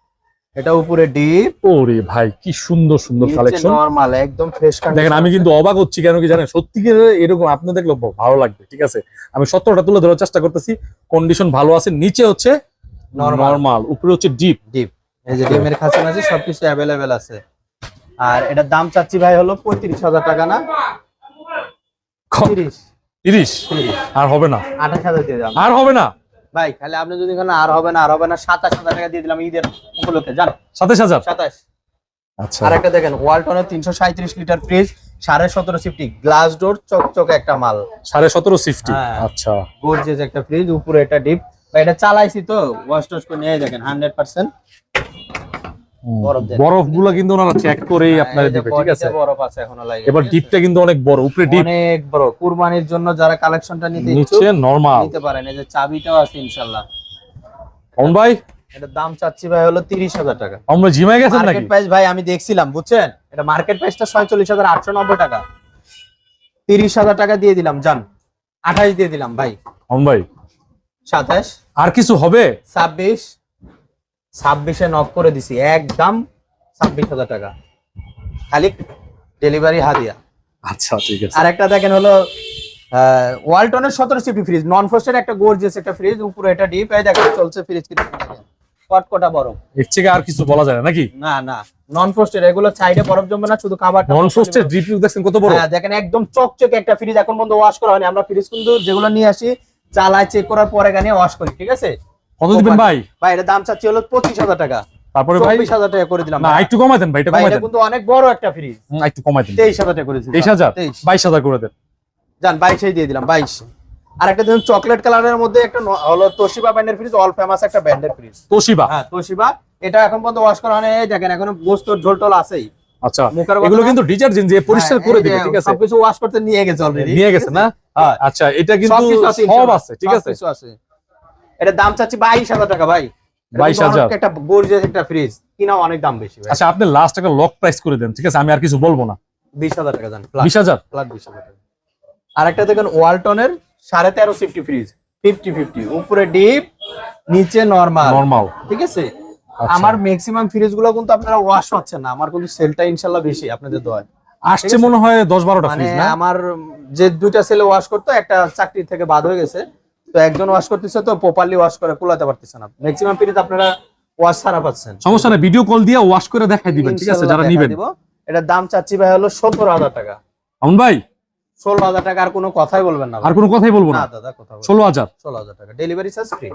[SPEAKER 1] এটা উপরে ডিপ
[SPEAKER 2] ওরে ভাই কি সুন্দর সুন্দর কালেকশন
[SPEAKER 1] নরমাল একদম ফ্রেশ
[SPEAKER 2] দেখেন আমি কিন্তু অবাক হচ্ছি কেন কি জানেন? সত্যি এরকম আপনি দেখলে ভালো লাগবে ঠিক আছে? আমি সত্যটা তুলে ধরার চেষ্টা করতেছি। কন্ডিশন ভালো আছে নিচে হচ্ছে. নরমাল উপরে হচ্ছে ডিপ
[SPEAKER 1] ডিপ এই যে ডিমের খাঁচা আছে সবকিছু অ্যাভেলেবেল আছে। আর এটার দাম চাচ্ছি ভাই হলো পঁয়ত্রিশ হাজার টাকা না? তিরিশ।
[SPEAKER 2] আর হবে না।
[SPEAKER 1] আঠাশ হাজার দিয়ে দিলাম।
[SPEAKER 2] আর হবে না?
[SPEAKER 1] ভাই খালি আপনি যদি আর হবে না আর হবে না সাতাশ হাজার টাকা দিয়ে দিলাম ঈদের উপলক্ষে। জান।
[SPEAKER 2] সাতাশ হাজার?
[SPEAKER 1] সাতাশ।
[SPEAKER 2] আচ্ছা।
[SPEAKER 1] আর একটা দেখেন ওয়ালটনের তিনশো সাঁত্রিশ লিটার ফ্রিজ সাড়ে সতেরো সিফটি গ্লাস ডোর চকচকে একটা মাল।
[SPEAKER 2] সাড়ে সতেরো সিফটি?
[SPEAKER 1] হ্যাঁ।
[SPEAKER 2] আচ্ছা।
[SPEAKER 1] গোর্জেস একটা ফ্রিজ উপরে একটা ডিপ। এটা চালাইছি তো ওয়াশ টস করে নিয়ে দেখেন হান্ড্রেড পার্সেন্ট
[SPEAKER 2] বরফগুলো কিন্তু ওনারা চেক করেই আপনার দিবে ঠিক আছে?
[SPEAKER 1] বরফ আছে এখনও লাগে
[SPEAKER 2] এবার ডিপটা কিন্তু অনেক বড় উপরে ডিপ
[SPEAKER 1] অনেক বড়। কুরবানির জন্য যারা কালেকশনটা নিতে ইচ্ছুক
[SPEAKER 2] নরমাল
[SPEAKER 1] নিতে পারেন। এই যে চাবিটাও আছে ইনশাল্লাহ
[SPEAKER 2] অন ভাই?
[SPEAKER 1] এটার দাম চাচ্ছি ভাই হলো তিরিশ হাজার টাকা।
[SPEAKER 2] আমরা জিমায় গেছেন নাকি?
[SPEAKER 1] মার্কেট প্রাইস ভাই আমি দেখছিলাম বুঝছেন? এটা মার্কেট প্রাইসটা ছয়চল্লিশ হাজার আটশো নব্বই টাকা। তিরিশ হাজার টাকা দিয়ে দিলাম জান। আঠাশ দিয়ে দিলাম ভাই।
[SPEAKER 2] অন ভাই।
[SPEAKER 1] সাতাশ।
[SPEAKER 2] আর কিছু হবে?
[SPEAKER 1] ছাব্বিশ। ছাব্বিশে নক করে দিছি। একদম ছাব্বিশ হাজার টাকা। খালি ডেলিভারি হাদিয়া।
[SPEAKER 2] আচ্ছা ঠিক আছে।
[SPEAKER 1] আর একটা দেখেন হলো ওয়ালটনের সতেরো সিফটি ফ্রিজ নন ফ্রস্টের একটা গোর্জিয়াস একটা ফ্রিজ উপরে এটা ডিপ এই দেখেন চলছে ফ্রিজ কিন্তু কটকটা বরফ।
[SPEAKER 2] এর থেকে আর কিছু বলা যায় না নাকি?
[SPEAKER 1] না না নন ফ্রস্টের এগুলো সাইডে বরফ জমবে না শুধু খাবারটা
[SPEAKER 2] নন ফ্রস্টেড রিভিউ দেখছেন কত বড়?
[SPEAKER 1] হ্যাঁ দেখেন একদম চকচকে একটা ফ্রিজ এখন পর্যন্ত ওয়াশ করা হয়নি। আমরা ফ্রিজ কিন্তু যেগুলো নিয়ে আসি চালায় চেক করার পরে গানে ওয়াশ করি ঠিক আছে?
[SPEAKER 2] কত দিবেন ভাই?
[SPEAKER 1] ভাই এটা দাম চাচ্ছি হলো পঁচিশ হাজার টাকা।
[SPEAKER 2] তারপরে ভাই?
[SPEAKER 1] চব্বিশ হাজার টাকা করে দিলাম
[SPEAKER 2] না একটু কমাই দেন ভাই এটা
[SPEAKER 1] এটা
[SPEAKER 2] দেন।
[SPEAKER 1] কিন্তু অনেক বড় একটা ফ্রিজ
[SPEAKER 2] একটু কমাই দেন।
[SPEAKER 1] তেইশ হাজার টাকা করেছি
[SPEAKER 2] তেইশ হাজার?
[SPEAKER 1] তেইশ।
[SPEAKER 2] বাইশ হাজার করে দেন।
[SPEAKER 1] যান বাইশেই দিয়ে দিলাম বাইশ। আর একটা দেখুন চকলেট কালারের মধ্যে একটা হলো তোশিবা ব্র্যান্ডের ফ্রিজ অল ফেমাস একটা ব্র্যান্ডের ফ্রিজ
[SPEAKER 2] তোশিবা?
[SPEAKER 1] হ্যাঁ তোশিবা। এটা এখন পর্যন্ত ওয়াশ করা হয়নি। দেখেন এখন গোস্তর ঝোল টোল আছেই।
[SPEAKER 2] আচ্ছা এগুলো? কিন্তু ডিটারজেন্ট দিয়ে পরিষ্কার
[SPEAKER 1] হ্যাঁ,
[SPEAKER 2] করে
[SPEAKER 1] এই যে
[SPEAKER 2] দিবে ঠিক আছে?
[SPEAKER 1] সবকিছু ওয়াশ করতে নিয়ে গেছে অলরেডি
[SPEAKER 2] নিয়ে গেছে না?
[SPEAKER 1] হ্যাঁ।
[SPEAKER 2] আচ্ছা এটা কিন্তু সব আছে ঠিক আছে?
[SPEAKER 1] সবকিছু আছে। এটা দাম চাচ্ছি বাইশ হাজার টাকা ভাই। এটা
[SPEAKER 2] 22,000
[SPEAKER 1] একটা গর্জিয়াস একটা ফ্রিজ কিনা অনেক দাম বেশি ভাই।
[SPEAKER 2] আচ্ছা আপনি লাস্ট একটা লক প্রাইস করে দেন ঠিক আছে? আমি আর কিছু বলব না।
[SPEAKER 1] বিশ হাজার টাকা জান
[SPEAKER 2] বিশ হাজার?
[SPEAKER 1] প্লাস বিশ হাজার টাকা। আর একটা দেখেন ওয়ালটনের সাড়ে তেরো ফিফটি ফ্রিজ ফিফটি ফিফটি উপরে ডিপ নিচে নর্মাল
[SPEAKER 2] নর্মাল
[SPEAKER 1] ঠিক আছে?
[SPEAKER 2] আচ্ছা।
[SPEAKER 1] আমার ম্যাক্সিমাম ফ্রিজগুলো কিন্তু আপনারা ওয়াশ হচ্ছেন না। আমার কিন্তু সেলটা ইনশাল্লাহ বেশি আপনাদের দোয়ায়
[SPEAKER 2] আসছে মনে হয় দশ বারোটা
[SPEAKER 1] মানে
[SPEAKER 2] ফ্রিজ না?
[SPEAKER 1] আমার যে দুইটা ছেলে ওয়াশ করতো একটা চাকরি থেকে বাদ হয়ে গেছে। তো একজন ওয়াশ করতেছে তো প্রপারলি ওয়াশ করে কুলাতে পারতেছে না। ম্যাক্সিমাম পিরিয়ড আপনারা ওয়াশ ছাড়া পাচ্ছেন।
[SPEAKER 2] সমস্যা না ভিডিও কল দিয়ে ওয়াশ করে দেখাই দিবেন ঠিক আছে? যারা নেবেন।
[SPEAKER 1] এটা দাম চাচ্ছি ভাই হলো সত্তর হাজার টাকা।
[SPEAKER 2] আমন ভাই?
[SPEAKER 1] ষোলো হাজার টাকা আর কোনো কথাই বলবেন না
[SPEAKER 2] আর কোনো কথাই বলব না।
[SPEAKER 1] দাদা কথা বলবেন
[SPEAKER 2] ষোলো হাজার।
[SPEAKER 1] ষোলো হাজার টাকা। Delivery charge free